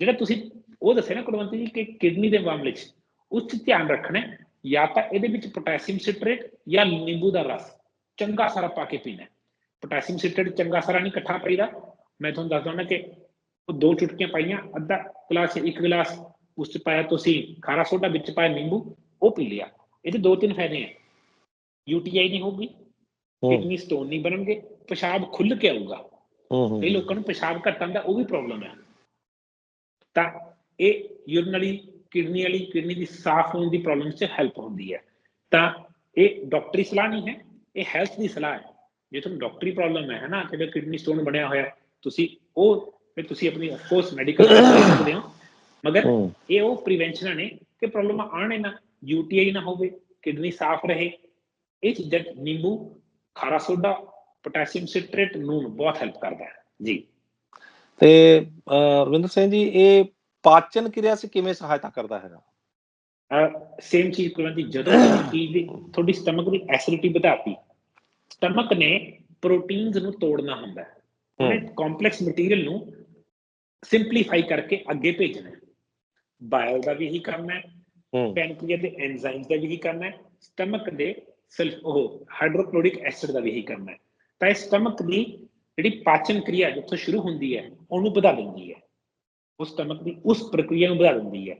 ਜਿਹੜਾ ਤੁਸੀਂ ਉਹ ਦੱਸਿਆ ਨਾ ਕੁਲਵੰਤ ਜੀ ਕਿ ਕਿਡਨੀ ਦੇ ਮਾਮਲੇ 'ਚ ਉਸ 'ਚ ਧਿਆਨ ਰੱਖਣਾ ਜਾਂ ਤਾਂ ਇਹਦੇ ਵਿੱਚ ਪੋਟਾਸ਼ੀਅਮ ਸਿਟਰੇਟ ਜਾਂ ਨਿੰਬੂ ਦਾ ਰਸ ਚੰਗਾ ਸਾਰਾ ਪਾ ਕੇ ਪੀਣਾ। ਪੋਟਾਸ਼ੀਅਮ ਸਿਟਰੇਟ ਚੰਗਾ ਸਾਰਾ ਨਹੀਂ ਇਕੱਠਾ ਪਈਦਾ ਮੈਂ ਤੁਹਾਨੂੰ ਦੱਸਦਾ ਨਾ ਕਿ ਉਹ ਦੋ ਚੁਟਕੀਆਂ ਪਾਈਆਂ ਅੱਧਾ ਗਲਾਸ ਜਾਂ ਇੱਕ ਗਲਾਸ ਉਸ 'ਚ ਪਾਇਆ ਤੁਸੀਂ ਖਾਰਾ ਸੋਡਾ ਵਿੱਚ ਪਾਇਆ ਨਿੰਬੂ ਉਹ ਪੀ ਲਿਆ। ਇਹਦੇ ਦੋ ਤਿੰਨ ਫਾਇਦੇ ਹੈ ਯੂਟੀਆਈ ਨਹੀਂ ਹੋਊਗੀ ਕਿਡਨੀ ਸਟੋਨ ਨਹੀਂ ਬਣਨਗੇ ਪਿਸ਼ਾਬ ਖੁੱਲ ਕੇ ਆਊਗਾ। ਹੂੰ ਕਈ ਲੋਕਾਂ ਨੂੰ ਪਿਸ਼ਾਬ ਘੱਟ ਆਉਂਦਾ ਉਹ ਵੀ ਪ੍ਰੋਬਲਮ ਹੈ ਤਾਂ ਇਹ ਯੂਰਿਨ ਵਾਲੀ ਕਿਡਨੀ ਵਾਲੀ ਕਿਡਨੀ ਦੀ ਸਾਫ਼ ਹੋਣ ਦੀ ਪ੍ਰੋਬਲਮ 'ਚ ਹੈਲਪ ਹੁੰਦੀ ਹੈ ਤਾਂ ਇਹ ਡਾਕਟਰੀ ਸਲਾਹ ਨਹੀਂ ਹੈ ਇਹ ਹੈਲਥ ਦੀ ਸਲਾਹ ਹੈ। ਜੇ ਤੁਹਾਨੂੰ ਡਾਕਟਰੀ ਪ੍ਰੋਬਲਮ ਹੈ ਨਾ ਕਿ ਕਿਡਨੀ ਸਟੋਨ ਬਣਿਆ ਹੋਇਆ ਤੁਸੀਂ ਉਹ ਫਿਰ ਤੁਸੀਂ ਆਪਣੀ ਆਫ ਕੋਰਸ ਮੈਡੀਕਲ ਸਕਦੇ ਹੋ। ਮਗਰ ਇਹ ਉਹ ਪ੍ਰੀਵੈਂਸ਼ਨ ਨੇ ਕਿ ਪ੍ਰੋਬਲਮ ਆਣੇ ਨਾ ਯੂਟੀਆਈ ਨਾ ਹੋਵੇ ਕਿਡਨੀ ਸਾਫ਼ ਰਹੇ। ਇਹ ਚੀਜ਼ਾਂ ਨਿੰਬੂ ਖਾਰਾ ਸੋਡਾ ਪੋਟਾਸ਼ੀਅਮ ਸਿਟਰੇਟ ਨੂਨ ਬਹੁਤ ਹੈਲਪ ਕਰਦਾ ਹੈ। ਜੀ। ਤੇ ਰਵਿੰਦਰ ਸਿੰਘ ਜੀ ਇਹ ਪਾਚਨ ਕਿਰਿਆ ਸੇ ਕਿਵੇਂ ਸਹਾਇਤਾ ਕਰਦਾ ਹੈਗਾ ਸੇਮ ਚੀਜ਼ ਕੁਲਵੰਤ ਜੀ ਜਦੋਂ ਚੀਜ਼ ਦੀ ਤੁਹਾਡੀ ਸਟਮਕ ਦੀ ਐਸਿਡਿਟੀ ਵਧਾਤੀ ਸਟਮਕ ਨੇ ਪ੍ਰੋਟੀਨਸ ਨੂੰ ਤੋੜਨਾ ਹੁੰਦਾ ਹੈ। ਕੰਪਲੈਕਸ ਮਟੀਰੀਅਲ ਨੂੰ ਸਿੰਪਲੀਫਾਈ ਕਰਕੇ ਅੱਗੇ ਭੇਜਣਾ ਹੈ ਬਾਇਲ ਦਾ ਵੀ ਇਹੀ ਕੰਮ ਹੈ ਪੈਨਕ੍ਰੀਅਸ ਦੇ ਐਂਜ਼ਾਈਮਸ ਦਾ ਵੀ ਇਹੀ ਕੰਮ ਹੈ ਸਟਮਕ ਦੇ ਸਲਫ ਉਹ ਹਾਈਡਰੋਕਲੋਰਿਕ ਐਸਿਡ ਦਾ ਵੀ ਇਹੀ ਕੰਮ ਹੈ ਤਾਂ ਇਹ ਸਟਮਕ ਦੀ ਜਿਹੜੀ ਪਾਚਨ ਕਿਰਿਆ ਜਿੱਥੋਂ ਸ਼ੁਰੂ ਹੁੰਦੀ ਹੈ ਉਹਨੂੰ ਵਧਾ ਦਿੰਦੀ ਹੈ ਉਸ ਸਟਮਕ ਦੀ ਉਸ ਪ੍ਰਕਿਰਿਆ ਨੂੰ ਵਧਾ ਦਿੰਦੀ ਹੈ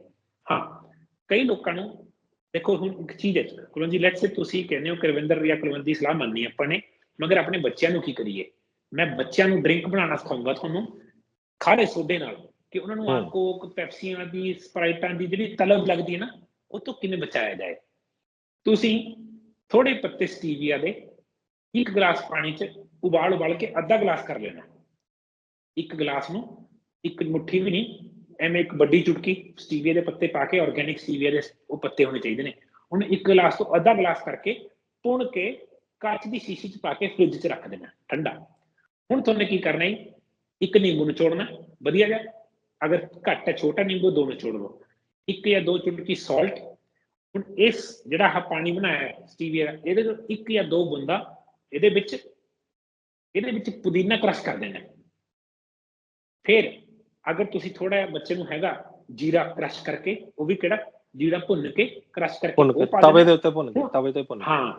ਹਾਂ ਕਈ ਲੋਕਾਂ ਨੂੰ ਦੇਖੋ ਹੁਣ ਇੱਕ ਚੀਜ਼ ਹੈ ਕੁਲਵੰਤ ਜੀ ਲੈਟਸ ਸੇ ਤੁਸੀਂ ਕਹਿੰਦੇ ਹੋ ਕਿ ਰਵਿੰਦਰ ਜਾਂ ਕੁਲਵੰਤ ਦੀ ਸਲਾਹ ਮੰਨਣੀ ਆਪਾਂ ਨੇ ਮਗਰ ਆਪਣੇ ਬੱਚਿਆਂ ਨੂੰ ਕੀ ਕਰੀਏ ਮੈਂ ਬੱਚਿਆਂ ਨੂੰ ਡਰਿੰਕ ਬਣਾਉਣਾ ਸਿਖਾਉਂਗਾ ਤੁਹਾਨੂੰ ਖਾਰੇ ਸੋਡੇ ਨਾਲ ਕਿ ਉਹਨਾਂ ਨੂੰ ਆ ਹਮ। ਕੋਕ ਪੈਪਸੀਆਂ ਦੀ ਸਪਰਾਈਟਾਂ ਦੀ ਜਿਹੜੀ ਤਲਬ ਲੱਗਦੀ ਹੈ ਨਾ ਉਹ ਤੋਂ ਕਿਵੇਂ ਬਚਾਇਆ ਜਾਏ? ਤੁਸੀਂ ਥੋੜੇ ਪੱਤੇ ਸਟੀਵੀਆ ਦੇ ਇੱਕ ਗਲਾਸ ਪਾਣੀ 'ਚ ਉਬਾਲ ਉਬਾਲ ਕੇ ਅੱਧਾ ਗਲਾਸ ਕਰ ਲੈਣਾ। ਇੱਕ ਗਲਾਸ ਨੂੰ ਇੱਕ ਮੁੱਠੀ ਵੀ ਨਹੀਂ ਐਵੇਂ ਇੱਕ ਵੱਡੀ ਚੁਟਕੀ ਸਟੀਵੀਆ ਦੇ ਪੱਤੇ ਪਾ ਕੇ ਆਰਗੇਨਿਕ ਸਟੀਵੀਆ ਦੇ ਉਹ ਪੱਤੇ ਹੋਣੇ ਚਾਹੀਦੇ ਨੇ। ਹੁਣ ਇੱਕ ਗਲਾਸ ਤੋਂ ਅੱਧਾ ਗਲਾਸ ਕਰਕੇ ਪੁਣ ਕੇ ਕੱਚ ਦੀ ਸ਼ੀਸ਼ੀ 'ਚ ਪਾ ਕੇ ਫ੍ਰਿਜ 'ਚ ਰੱਖ ਦੇਣਾ ਠੰਡਾ। ਹੁਣ ਤੁਹਾਨੂੰ ਕੀ ਕਰਨਾ ਹੈ? ਇੱਕ ਨਿੰਬੂ ਨਿਚੋੜਨਾ ਵਧੀਆ ਜਿਹਾ ਅਗਰ ਘੱਟ ਹੈ ਛੋਟਾ ਨਿੰਬੂ ਦੋ ਨਿਚੋੜ ਲਓ ਇੱਕ ਜਾਂ ਦੋ ਚੁਟਕੀ ਸਾਲਟ ਹੁਣ ਇਸ ਜਿਹੜਾ ਆਹ ਪਾਣੀ ਬਣਾਇਆ ਹੈ ਸਟੀਵੀਆ ਦਾ, ਇਹਦੇ ਤੋਂ ਇੱਕ ਜਾਂ ਦੋ ਬੂੰਦਾਂ ਇਹਦੇ ਵਿੱਚ ਇਹਦੇ ਵਿੱਚ ਪੁਦੀਨਾ ਕ੍ਰਸ਼ ਕਰ ਦੇਣਾ ਹੈ। ਫਿਰ ਅਗਰ ਤੁਸੀਂ ਥੋੜਾ ਜਿਹਾ ਬੱਚੇ ਨੂੰ ਹੈਗਾ ਜੀਰਾ ਕ੍ਰਸ਼ ਕਰਕੇ ਉਹ ਵੀ ਕਿਹੜਾ ਜੀਰਾ ਭੁੰਨ ਕੇ ਕ੍ਰਸ਼ ਕਰਕੇ ਭੁੰਨ ਉਹ ਕੇ ਪਾ ਤਵੇ ਦੇਣਾ। ਦੇ ਉੱਤੇ ਭੁੰਨ ਕੇ ਤਵੇ ਤੇ ਭੁੰਨ ਕੇ। ਹਾਂ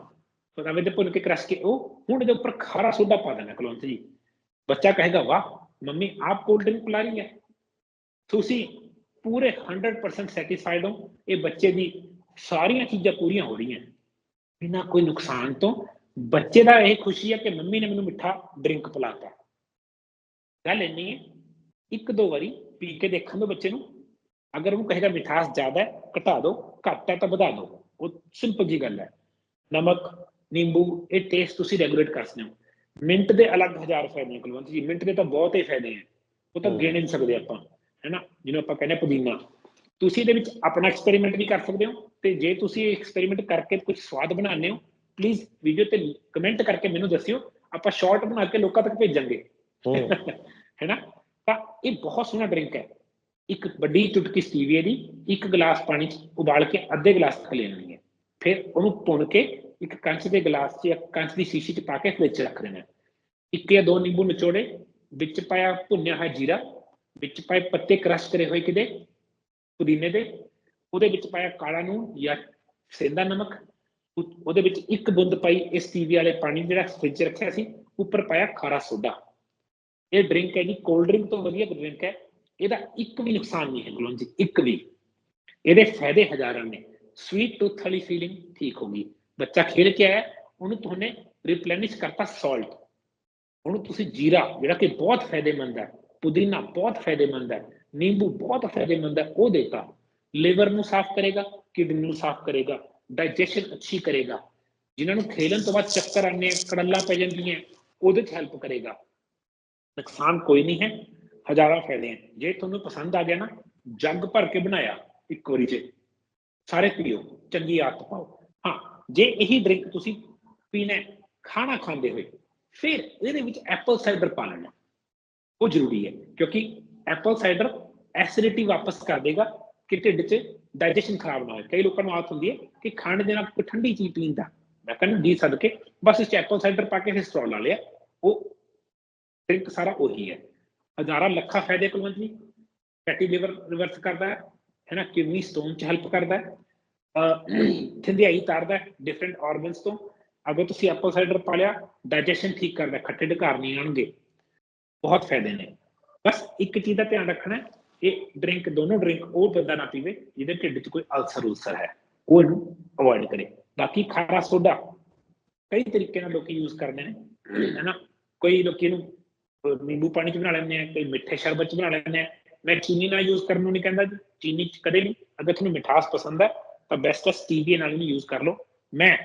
ਤਾਂ ਤਵੇ ਤੇ ਭੁੰਨ ਕੇ ਕ੍ਰਸ਼ ਕੇ ਉਹ ਹੁਣ ਇਹਦੇ ਉੱਪਰ ਖਾਰਾ ਸੋਡਾ ਪਾ ਦੇਣਾ ਕੁਲਵੰਤ ਜੀ ਬੱਚਾ ਕਹੇਗਾ ਵਾਹ ਮੰਮੀ ਆਪ ਕੋਲਡ ਡਰਿੰਕ ਪਿਲਾ ਰਹੀ ਹੈ ਤੁਸੀਂ ਪੂਰੇ 100% ਸੈਟੀਸਫਾਈਡ ਹੋ ਇਹ ਬੱਚੇ ਦੀ ਸਾਰੀਆਂ ਚੀਜ਼ਾਂ ਪੂਰੀਆਂ ਹੋ ਰਹੀਆਂ ਬਿਨਾਂ ਕੋਈ ਨੁਕਸਾਨ ਤੋਂ ਬੱਚੇ ਦਾ ਇਹ ਖੁਸ਼ੀ ਹੈ ਕਿ ਮੰਮੀ ਨੇ ਮੈਨੂੰ ਮਿੱਠਾ ਡਰਿੰਕ ਪਿਲਾਤਾ ਗੱਲ ਇੰਨੀ ਹੈ ਇੱਕ ਦੋ ਵਾਰੀ ਪੀ ਕੇ ਦੇਖਣ ਦੋ ਬੱਚੇ ਨੂੰ ਅਗਰ ਉਹ ਕਹੇਗਾ ਮਿਠਾਸ ਜ਼ਿਆਦਾ ਹੈ ਘਟਾ ਦਿਓ ਘੱਟ ਹੈ ਤਾਂ ਵਧਾ ਦਿਓ ਉਹ ਸਿੰਪਲ ਜੀ ਗੱਲ ਹੈ ਨਮਕ ਨਿੰਬੂ ਇਹ ਟੇਸਟ ਤੁਸੀਂ ਰੈਗੂਲੇਟ ਕਰ ਸਕਦੇ ਹੋ ਮਿੰਟ ਦੇ ਅਲੱਗ ਹਜ਼ਾਰ ਫਾਇਦੇ ਨੇ ਕੁਲਵੰਤ ਜੀ ਮਿੰਟ ਦੇ ਤਾਂ ਬਹੁਤ ਹੀ ਫਾਇਦੇ ਹੈ। ਉਹ ਤਾਂ। ਗਿਣ ਨਹੀਂ ਸਕਦੇ ਆਪਾਂ ਹੈਨਾ? ਜਿਹਨੂੰ ਆਪਾਂ ਕਹਿੰਦੇ ਪੁਦੀਨਾ। ਤੁਸੀਂ ਇਹਦੇ ਵਿੱਚ ਆਪਣਾ ਐਕਸਪੈਰੀਮੈਂਟ ਵੀ ਕਰ ਸਕਦੇ ਹੋ ਤੇ ਜੇ ਤੁਸੀਂ ਐਕਸਪੈਰੀਮੈਂਟ ਕਰਕੇ ਕੁਝ ਸਵਾਦ ਬਣਾਉਂਦੇ ਹੋ ਪਲੀਜ਼ ਵੀਡੀਓ ਤੇ ਕਮੈਂਟ ਕਰਕੇ ਮੈਨੂੰ ਦੱਸਿਓ ਆਪਾਂ ਸ਼ਾਰਟ ਬਣਾ ਕੇ ਲੋਕਾਂ ਤੱਕ ਭੇਜਾਂਗੇ। ਹੂੰ। ਹੈਨਾ? ਤਾਂ ਇਹ ਬਹੁਤ ਸੋਹਣਾ ਡਰਿੰਕ ਹੈ। ਇੱਕ ਵੱਡੀ ਚੁਟਕੀ ਸਟੀਵੀਆ ਦੀ ਇੱਕ ਗਲਾਸ ਪਾਣੀ ਚ ਉਬਾਲ ਕੇ ਅੱਧੇ ਗਲਾਸ ਤੱਕ ਲੈ ਲੈਣੀ ਹੈ। ਫਿਰ ਉਹਨੂੰ ਪੁਣ ਕੇ ਇੱਕ ਕੰਚ ਦੇ ਗਲਾਸ 'ਚ ਜਾਂ ਕੰਚ ਦੀ ਸ਼ੀਸ਼ੀ 'ਚ ਪਾ ਕੇ ਫ੍ਰਿਜ ਰੱਖ ਦੇਣਾ ਇੱਕ ਜਾਂ ਦੋ ਨਿੰਬੂ ਨਿਚੋੜੇ, ਵਿੱਚ ਪਾਇਆ ਭੁੰਨਿਆ ਹੋਇਆ ਜੀਰਾ, ਵਿੱਚ ਪਾਏ ਪੱਤੇ ਕ੍ਰਸ਼ ਕਰੇ ਹੋਏ ਕਿਤੇ, ਪੁਦੀਨੇ ਦੇ, ਉਹਦੇ ਵਿੱਚ ਪਾਇਆ ਕਾਲਾ ਨੂਣ ਜਾਂ ਸੇਂਦਾ ਨਮਕ ਉਹਦੇ ਵਿੱਚ ਇੱਕ ਬੂੰਦ ਪਾਈ ਇਸ ਟੀਵੀ ਵਾਲੇ ਪਾਣੀ ਜਿਹੜਾ ਫ੍ਰਿਜ ਰੱਖਿਆ ਸੀ, ਉੱਪਰ ਪਾਇਆ ਖਾਰਾ ਸੋਡਾ। ਇਹ ਡਰਿੰਕ ਹੈ ਜੀ, ਕੋਲਡ ਡਰਿੰਕ ਤੋਂ ਵਧੀਆ ਡਰਿੰਕ ਹੈ। ਇਹਦਾ ਇੱਕ ਵੀ ਨੁਕਸਾਨ ਨਹੀਂ ਹੈ ਗੁਲਾਮ ਜੀ, ਇੱਕ ਵੀ। ਇਹਦੇ ਫਾਇਦੇ ਹਜ਼ਾਰਾਂ ਨੇ। ਸਵੀਟ ਟੂਥ ਵਾਲੀ ਫੀਲਿੰਗ ਠੀਕ ਹੋ ਗਈ। ਬੱਚਾ ਖੇਡ ਕੇ ਆਇਆ ਉਹਨੂੰ ਤੁਹਾਨੇ ਰਿਪਲੇਨਿਸ਼ ਕਰਤਾ ਸਾਲਟ ਉਹਨੂੰ ਤੁਸੀਂ ਜੀਰਾ ਜਿਹੜਾ ਕਿ ਬਹੁਤ ਫਾਇਦੇਮੰਦ ਹੈ ਪੁਦੀਨਾ ਬਹੁਤ ਫਾਇਦੇਮੰਦ ਹੈ ਨਿੰਬੂ ਬਹੁਤ ਫਾਇਦੇਮੰਦ ਹੈ ਉਹ ਦੇਤਾ ਲਿਵਰ ਨੂੰ ਸਾਫ਼ ਕਰੇਗਾ ਕਿਡਨੀ ਨੂੰ ਸਾਫ਼ ਕਰੇਗਾ ਡਾਈਜੈਸ਼ਨ ਅੱਛੀ ਕਰੇਗਾ ਜਿਨ੍ਹਾਂ ਨੂੰ ਖੇਲਣ ਤੋਂ ਬਾਅਦ ਚੱਕਰ ਆਉਂਦੇ ਆ ਕੜੱਲਾ ਪੈ ਜਾਂਦੀਆਂ ਉਹਦੇ 'ਚ ਹੈਲਪ ਕਰੇਗਾ ਨੁਕਸਾਨ ਕੋਈ ਨਹੀਂ ਹੈ ਹਜ਼ਾਰਾਂ ਫਾਇਦੇ ਹਨ ਜੇ ਤੁਹਾਨੂੰ ਪਸੰਦ ਆ ਗਿਆ ਨਾ ਜੱਗ ਭਰ ਕੇ ਬਣਾਇਆ ਇੱਕ ਵਾਰੀ 'ਚ ਸਾਰੇ ਪੀਓ ਚੰਗੀ ਆਦਤ ਪਾਓ ਹਾਂ ਜੇ ਇਹੀ ਡਰਿੰਕ ਤੁਸੀਂ ਪੀਣਾ ਖਾਣਾ ਖਾਂਦੇ ਹੋਏ, ਫਿਰ ਇਹਦੇ ਵਿੱਚ ਐਪਲ ਸਾਈਡਰ ਪਾ ਲੈਣਾ। ਉਹ ਜ਼ਰੂਰੀ ਹੈ, ਕਿਉਂਕਿ ਐਪਲ ਸਾਈਡਰ ਐਸਿਡਿਟੀ ਵਾਪਸ ਕਰ ਦੇਗਾ ਕਿ ਢਿੱਡ 'ਚ ਡਾਈਜੈਸ਼ਨ ਖਰਾਬ ਨਾ ਹੋਵੇ ਕਈ ਲੋਕਾਂ ਨੂੰ ਆਦਤ ਹੁੰਦੀ ਹੈ ਕਿ ਖਾਣ ਦੇ ਨਾਲ ਕੋਈ ਠੰਡੀ ਚੀਜ਼ ਪੀਣ ਦਾ। ਮੈਂ ਕਹਿੰਦਾ ਜੀ ਸਦਕੇ, ਬਸ ਇਸ 'ਚ ਐਪਲ ਸਾਈਡਰ ਪਾ ਕੇ ਫਿਰ ਲਾ ਲਿਆ। ਉਹ ਡਰਿੰਕ ਸਾਰਾ ਉਹੀ ਹੈ। ਹਜ਼ਾਰਾਂ ਲੱਖਾਂ ਫਾਇਦੇ ਕੁਲਵੰਤ ਜੀ ਫੈਟੀ ਲਿਵਰ ਰਿਵਰਸ ਕਰਦਾ ਹੈ ਹੈ ਨਾ? ਕਿਡਨੀ ਸਟੋਨ ਚ ਹੈਲਪ ਕਰਦਾ ਹੈ। ਅਹ ਥਿੰਦਿਆਈ ਤਾਰਦਾ ਡਿਫਰੈਂਟ ਆਰਗਨਸ ਤੋਂ। ਅਗਰ ਤੁਸੀਂ ਐਪਲ ਸਾਈਡਰ ਪਾ ਲਿਆ ਡਾਈਜੈਸ਼ਨ ਠੀਕ ਕਰਦਾ ਖੱਟੇ ਢਕਾਰ ਨਹੀਂ ਆਣਗੇ ਬਹੁਤ ਫਾਇਦੇ ਨੇ। ਬਸ ਇੱਕ ਚੀਜ਼ ਦਾ ਧਿਆਨ ਰੱਖਣਾ ਹੈ, ਇਹ ਡਰਿੰਕ ਦੋਨੋਂ ਡਰਿੰਕ ਉਹ ਬੰਦਾ ਨਾ ਪੀਵੇ ਜਿਹਦੇ ਢਿੱਡ 'ਚ ਕੋਈ ਅਲਸਰ ਉਲਸਰ ਹੈ। ਉਹ ਇਹਨੂੰ ਅਵੋਇਡ ਕਰੇ। ਬਾਕੀ ਖਾਰਾ ਸੋਡਾ ਕਈ ਤਰੀਕੇ ਨਾਲ ਲੋਕੀ ਯੂਜ਼ ਕਰਦੇ ਨੇ। ਹੈ ਨਾ ਕੋਈ ਲੋਕੀ ਇਹਨੂੰ ਨਿੰਬੂ ਪਾਣੀ ਚ ਬਣਾ ਲੈਂਦੇ ਆ ਕੋਈ ਮਿੱਠੇ ਸ਼ਰਬਤ ਚ ਬਣਾ ਲੈਂਦੇ ਆ। ਮੈਂ ਚੀਨੀ ਨਾਲ ਯੂਜ਼ ਕਰਨ ਨੂੰ ਨਹੀਂ ਕਹਿੰਦਾ ਚੀਨੀ ਚ ਕਦੇ ਨਹੀਂ ਅਗਰ ਤੁਹਾਨੂੰ ਮਿਠਾਸ ਪਸੰਦ ਹੈ ਤਾਂ ਬੈਸਟ ਹੈ ਸਟੀਵੀਆ ਨਾਲ ਇਹਨੂੰ ਯੂਜ਼ ਕਰ ਲਓ। ਮੈਂ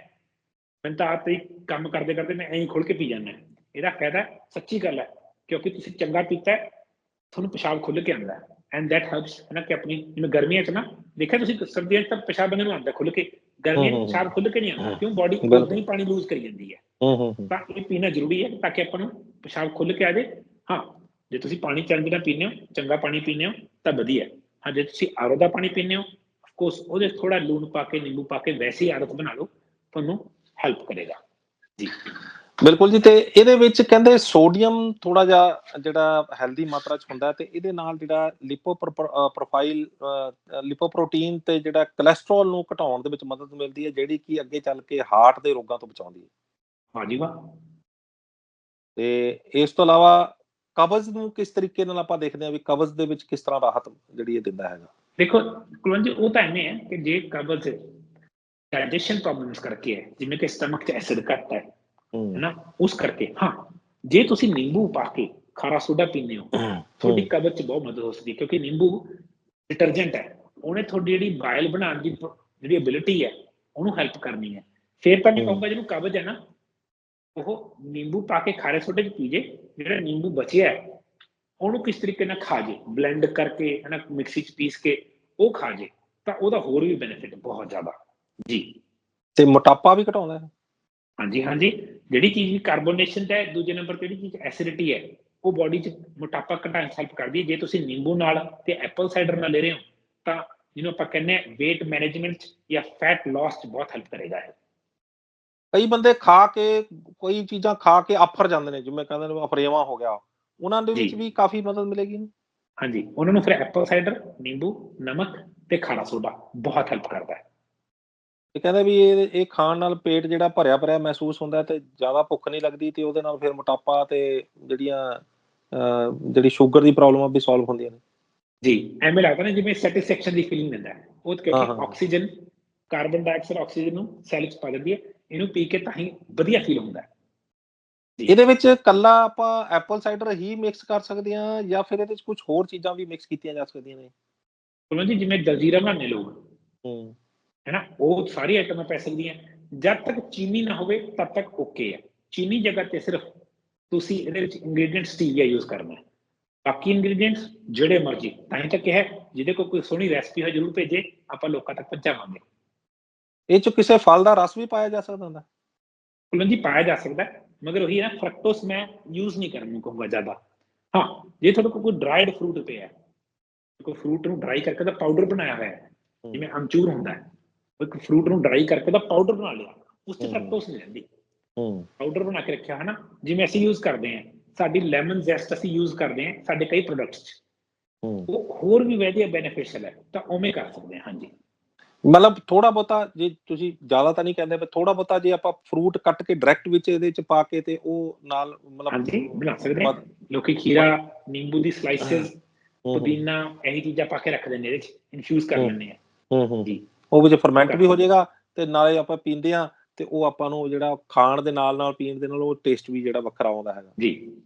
ਮੈਂ ਤਾਂ ਆਪ ਹੀ ਕੰਮ ਕਰਦੇ ਕਰਦੇ ਮੈਂ ਐਂ ਖੋਲ ਕੇ ਪੀ ਜਾਂਦਾ। ਇਹਦਾ ਫਾਇਦਾ ਸੱਚੀ ਗੱਲ ਹੈ ਕਿਉਂਕਿ ਤੁਸੀਂ ਚੰਗਾ ਪੀਤਾ ਤੁਹਾਨੂੰ ਪਿਸ਼ਾਬ ਖੁੱਲ ਕੇ ਆਉਂਦਾ ਐਂਡ that helps ਹੈ ਨਾ ਕਿ ਆਪਣੀ ਜਿਵੇਂ ਗਰਮੀਆਂ ਚ ਨਾ ਦੇਖਿਆ ਤੁਸੀਂ ਸਰਦੀਆਂ ਚ ਤਾਂ ਪਿਸ਼ਾਬ ਬੰਦੇ ਨੂੰ ਆਉਂਦਾ ਖੁੱਲ ਕੇ ਗਰਮੀਆਂ ਚ ਪਿਸ਼ਾਬ ਖੁੱਲ ਕੇ ਨਹੀਂ ਆਉਂਦਾ ਕਿਉਂ ਬਾਡੀ। ਉਦੋਂ ਹੀ ਪਾਣੀ ਲੂਜ਼ ਕਰੀ ਜਾਂਦੀ ਹੈ। ਤਾਂ ਇਹ ਪੀਣਾ ਜ਼ਰੂਰੀ ਹੈ ਤਾਂ ਕਿ ਆਪਾਂ ਨੂੰ ਪਿਸ਼ਾਬ ਖੁੱਲ ਕੇ ਆ ਜਾਏ ਹਾਂ ਜੇ ਤੁਸੀਂ ਪਾਣੀ ਚੰਗੀ ਨਾਲ ਪੀਂਦੇ ਹੋ ਚੰਗਾ ਪਾਣੀ ਪੀਂਦੇ ਹੋ ਤਾਂ ਵਧੀਆ ਹਾਂ ਜੇ ਤੁਸੀਂ ਆਰੋ ਦਾ ਪਾਣੀ ਪੀਂਦੇ ਹੋ ਕੋਰਸ ਉਹਦੇ ਥੋੜਾ ਲੂਣ ਪਾ ਕੇ ਨਿੰਬੂ ਪਾ ਕੇ ਵੈਸੀ ਆਦਤ ਬਣਾ ਲਓ ਤੁਹਾਨੂੰ ਹੈਲਪ ਕਰੇਗਾ। ਜੀ। ਬਿਲਕੁਲ ਜੀ ਤੇ ਇਹਦੇ ਵਿੱਚ ਕਹਿੰਦੇ ਸੋਡੀਅਮ ਥੋੜਾ ਜਿਹਾ ਜਿਹੜਾ ਹੈਲਦੀ ਮਾਤਰਾ ਚ ਹੁੰਦਾ ਤੇ ਇਹਦੇ ਨਾਲ ਜਿਹੜਾ ਲਿਪੋ ਪ੍ਰੋਫਾਈਲ ਲਿਪੋਪ੍ਰੋਟੀਨ ਤੇ ਜਿਹੜਾ ਕੋਲੇਸਟ੍ਰੋਲ ਨੂੰ ਘਟਾਉਣ ਦੇ ਵਿੱਚ ਮਦਦ ਮਿਲਦੀ ਹੈ ਜਿਹੜੀ ਕਿ ਅੱਗੇ ਚੱਲ ਕੇ ਹਾਰਟ ਦੇ ਰੋਗਾਂ ਤੋਂ ਬਚਾਉਂਦੀ ਹੈ। ਵਾਹ ਜੀ ਵਾਹ। ਤੇ ਇਸ ਤੋਂ ਇਲਾਵਾ ਕਬਜ਼ ਨੂੰ ਕਿਸ ਤਰੀਕੇ ਨਾਲ ਆਪਾਂ ਦੇਖਦੇ ਹਾਂ ਵੀ ਕਬਜ਼ ਦੇ ਵਿੱਚ ਕਿਸ ਤਰ੍ਹਾਂ ਰਾਹਤ ਜਿਹੜੀ ਇਹ ਦਿੰਦਾ ਹੈਗਾ? ਦੇਖੋ ਕੁਲਵੰਤ ਜੀ ਉਹ ਤਾਂ ਐਵੇਂ ਹੈ ਕਿ ਜੇ ਕਬਜ਼ ਡਾਈਜੈਸ਼ਨ ਪ੍ਰੋਬਲਮਸ ਕਰਕੇ ਹੈ ਜਿਵੇਂ ਕਿ ਸਟਮਕ 'ਚ ਐਸਿਡ ਘੱਟ ਹੈ ਹੈਨਾ ਉਸ ਕਰਕੇ ਹਾਂ ਜੇ ਤੁਸੀਂ ਨਿੰਬੂ ਪਾ ਕੇ ਖਾਰਾ ਸੋਡਾ ਪੀਂਦੇ ਹੋ ਤੁਹਾਡੀ ਕਬਜ਼ 'ਚ ਬਹੁਤ ਮਦਦ ਹੋ ਸਕਦੀ ਕਿਉਂਕਿ ਨਿੰਬੂ ਡਿਟਰਜੈਂਟ ਹੈ ਉਹਨੇ ਤੁਹਾਡੀ ਜਿਹੜੀ ਬਾਇਲ ਬਣਾਉਣ ਦੀ ਜਿਹੜੀ ਐਬਿਲਿਟੀ ਹੈ ਉਹਨੂੰ ਹੈਲਪ ਕਰਨੀ ਹੈ। ਫਿਰ ਤਾਂ ਮੈਂ। ਕਹੂੰਗਾ ਜਿਹਨੂੰ ਕਬਜ਼ ਹੈ ਨਾ ਉਹ ਨਿੰਬੂ ਪਾ ਕੇ ਖਾਰੇ ਸੋਡੇ 'ਚ ਪੀ ਜੇ ਜਿਹੜਾ ਨਿੰਬੂ ਬਚਿਆ ਹੈ ਉਹਨੂੰ ਕਿਸ ਤਰੀਕੇ ਨਾਲ ਖਾ ਜੇ? ਬਲੈਂਡ ਕਰਕੇ ਹਨਾ ਮਿਕਸੀ 'ਚ ਪੀਸ ਕੇ ਉਹ ਖਾ ਜੇ ਤਾਂ ਉਹਦਾ ਹੋਰ ਵੀ ਬੈਨੀਫਿਟ ਬਹੁਤ ਜ਼ਿਆਦਾ। ਜੀ। ਤੇ ਮੋਟਾਪਾ ਵੀ ਘਟਾਉਂਦਾ ਹੈ ਹਾਂਜੀ ਹਾਂਜੀ। ਜਿਹੜੀ ਚੀਜ਼ ਵੀ ਕਾਰਬੋਨੇਸ਼ਨ ਹੈ ਦੂਜੇ ਨੰਬਰ ਤੇ ਜਿਹੜੀ ਚੀਜ਼ ਐਸਿਡਿਟੀ ਹੈ ਉਹ ਬਾਡੀ 'ਚ ਮੋਟਾਪਾ ਘਟਾਉਣ ਹੈਲਪ ਕਰਦੀ ਹੈ। ਜੇ ਤੁਸੀਂ ਨਿੰਬੂ ਨਾਲ ਤੇ ਐਪਲ ਸਾਈਡਰ ਨਾਲ ਲੈ ਰਹੇ ਹੋ ਤਾਂ ਜਿਹਨੂੰ ਆਪਾਂ ਕਹਿੰਦੇ ਆ weight management ਜਾਂ fat loss 'ਚ ਬਹੁਤ ਹੈਲਪ ਕਰੇਗਾ ਇਹ। ਕਈ ਬੰਦੇ ਖਾ ਕੇ ਕੋਈ ਚੀਜ਼ਾਂ ਖਾ ਕੇ ਆਫਰ ਜਾਂਦੇ ਨੇ ਜਿਵੇਂ ਕਹਿੰਦੇ ਨੇ ਅਫਰੇਵਾ ਹੋ ਗਿਆ। ਉਹਨਾਂ ਦੇ ਵਿੱਚ। ਵੀ ਕਾਫੀ ਮਦਦ ਮਿਲੇਗੀ। ਹਾਂਜੀ ਉਹਨਾਂ ਨੂੰ ਫਿਰ ਐਪਲ ਸਾਈਡਰ ਨਿੰਬੂ ਨਮਕ ਤੇ ਖਾਰਾ ਸੋਡਾ ਬਹੁਤ ਹੈਲਪ ਕਰਦਾ ਹੈ ਤੇ ਕਹਿੰਦੇ ਵੀ ਇਹ ਇਹ ਖਾਣ ਨਾਲ ਪੇਟ ਜਿਹੜਾ ਭਰਿਆ ਭਰਿਆ ਮਹਿਸੂਸ ਹੁੰਦਾ ਤੇ ਜ਼ਿਆਦਾ ਭੁੱਖ ਨਹੀਂ ਲੱਗਦੀ ਤੇ ਉਹਦੇ ਨਾਲ ਫਿਰ ਮੋਟਾਪਾ ਤੇ ਜਿਹੜੀਆਂ ਜਿਹੜੀ ਸ਼ੂਗਰ ਦੀ ਪ੍ਰੋਬਲਮਾਂ ਵੀ ਸੋਲਵ ਹੁੰਦੀਆਂ ਨੇ ਜੀ ਐਵੇਂ ਲੱਗਦਾ ਨਾ ਜਿਵੇਂ ਸੈਟੀਸਫੈਕਸ਼ਨ ਦੀ ਫੀਲਿੰਗ ਦਿੰਦਾ ਹੈ ਉਹ ਕਿਉਂਕਿ। ਆਕਸੀਜਨ ਕਾਰਬਨ ਡਾਈਆਕਸਾਈਡ ਆਕਸੀਜਨ ਨੂੰ ਸੈਲ 'ਚ ਪਾ ਦਿੰਦੀ ਹੈ ਇਹਨੂੰ ਪੀ ਕੇ ਤਾਂ ਹੀ ਵਧੀਆ ਫੀਲ ਹੁੰਦਾ ਹੈ ਇਹਦੇ ਵਿੱਚ ਕੱਲਾ ਆਪਾਂ ਐਪਲ ਸਾਈਡਰ ਹੀ ਮਿਕਸ ਕਰ ਸਕਦੇ ਹਾਂ ਜਾਂ ਫਿਰ ਇਹਦੇ ਵਿੱਚ ਕੁਝ ਹੋਰ ਚੀਜ਼ਾਂ ਵੀ ਮਿਕਸ ਕੀਤੀਆਂ ਜਾ ਸਕਦੀਆਂ ਨੇ? ਸੁਣੋ ਜੀ ਜਿਵੇਂ ਜਲਜੀਰਾ ਬਣਾਉਂਦੇ ਲੋਕ ਹੂੰ। ਹੈਨਾ ਉਹ ਸਾਰੀ ਆਈਟਮਾਂ ਪੈ ਸਕਦੀਆਂ ਜਦ ਤੱਕ ਚੀਨੀ ਨਾ ਹੋਵੇ ਤਦ ਤੱਕ ਓਕੇ ਹੈ ਚੀਨੀ ਜਗ੍ਹਾ ਤੇ ਸਿਰਫ ਤੁਸੀਂ ਇਹਦੇ ਵਿੱਚ ਇੰਗਰੀਡੀਐਂਟ ਸਟੀਵੀਆ ਯੂਜ਼ ਕਰਨਾ। ਬਾਕੀ ਇੰਗਰੀਡੀਐਂਟਸ ਜਿਹੜੇ ਮਰਜ਼ੀ ਤਾਂ ਹੀ ਤਾਂ ਕਿਹਾ ਜਿਹਦੇ ਕੋਲ ਕੋਈ ਸੋਹਣੀ ਰੈਸਪੀ ਹੈ ਜਰੂਰ ਭੇਜੇ ਆਪਾਂ ਲੋਕਾਂ ਤੱਕ ਪਹੁੰਚਾਵਾਂਗੇ। ਇਹ ਚ ਕਿਸੇ ਫਲ ਦਾ ਰਸ ਵੀ ਪਾਇਆ ਜਾ ਸਕਦਾ ਹੁੰਦਾ? ਕੁਲਨ ਜੀ ਪਾਇਆ ਜਾ ਸਕਦਾ। ਉਹੀ ਹੈ ਨਾ ਫਰਕਟੋਸ ਮੈਂ ਯੂਜ਼ ਨਹੀਂ ਕਰਨ ਨੂੰ ਕਹੂੰਗਾ ਜ਼ਿਆਦਾ ਹਾਂ ਜੇ ਤੁਹਾਡੇ ਕੋਲ ਕੋਈ ਡਰਾਈਡ ਫਰੂਟ ਪਿਆ ਹੈ ਕੋਈ ਫਰੂਟ ਨੂੰ ਡਰਾਈ ਕਰਕੇ ਦਾ ਪਾਊਡਰ ਬਣਾਇਆ ਹੋਇਆ ਹੈ ਜਿਵੇਂ ਅਮਚੂਰ ਹੁੰਦਾ ਹੈ ਇੱਕ ਫਰੂਟ ਨੂੰ ਡਰਾਈ ਕਰਕੇ ਦਾ ਪਾਊਡਰ ਬਣਾ ਲਿਆ ਉਸ ਹਮ। ਫਰਕਟੋਸ ਨਹੀਂ ਰਹਿੰਦੀ ਹੂੰ ਪਾਊਡਰ ਬਣਾ ਕੇ ਰੱਖਿਆ ਹੈ ਨਾ ਜਿਵੇਂ ਅਸੀਂ ਯੂਜ਼ ਕਰਦੇ ਹਾਂ ਸਾਡੀ ਲੈਮਨ ਜ਼ੈਸਟ ਅਸੀਂ ਯੂਜ਼ ਕਰਦੇ ਹਾਂ ਸਾਡੇ ਕਈ ਪ੍ਰੋਡਕਟਸ 'ਚ ਉਹ ਹੋਰ ਵੀ ਵਧੀਆ ਬੈਨੀਫੀਸ਼ੀਅਲ ਹੈ ਤਾਂ ਉਵੇਂ ਕਰ ਸਕਦੇ ਹਾਂ ਹਾਂਜੀ ਮਤਲਬ ਥੋੜਾ ਬਹੁਤਾ ਜੇ ਤੁਸੀਂ ਜ਼ਿਆਦਾ ਤਾਂ ਨਹੀਂ ਕਹਿੰਦੇ ਪਰ ਥੋੜਾ ਬਹੁਤਾ ਜੇ ਆਪਾਂ ਫਰੂਟ ਕੱਟ ਕੇ ਡਾਇਰੈਕਟ ਵਿੱਚ ਇਹਦੇ ਚ ਪਾ ਕੇ ਤੇ ਉਹ ਨਾਲ ਮਤਲਬ ਹਾਂਜੀ ਬਣਾ ਸਕਦੇ ਹਾਂ। ਲੋਕੀ ਖੀਰਾ ਨਿੰਬੂ ਦੀ ਸਲਾਈਸਿਸ ਪੁਦੀਨਾ ਇਹੀ ਚੀਜ਼ਾਂ ਪਾ ਕੇ ਰੱਖਦੇ ਨੇ ਇਹਦੇ 'ਚ ਇਨਫਿਊਜ਼ ਕਰ। ਲੈਂਦੇ ਆ ਹੂੰ ਹੂੰ। ਜੀ। ਉਹ ਵਿੱਚ ਫਰਮੈਂਟ ਵੀ ਹੋ। ਜਾਏਗਾ ਤੇ ਨਾਲੇ ਆਪਾਂ ਪੀਂਦੇ ਆ ਤੇ ਉਹ ਆਪਾਂ ਨੂੰ ਜਿਹੜਾ ਖਾਣ ਦੇ ਨਾਲ ਨਾਲ ਪੀਣ ਦੇ ਨਾਲ ਉਹ ਟੇਸਟ ਵੀ ਜਿਹੜਾ ਵੱਖਰਾ ਆਉਂਦਾ ਹੈਗਾ। ਜੀ।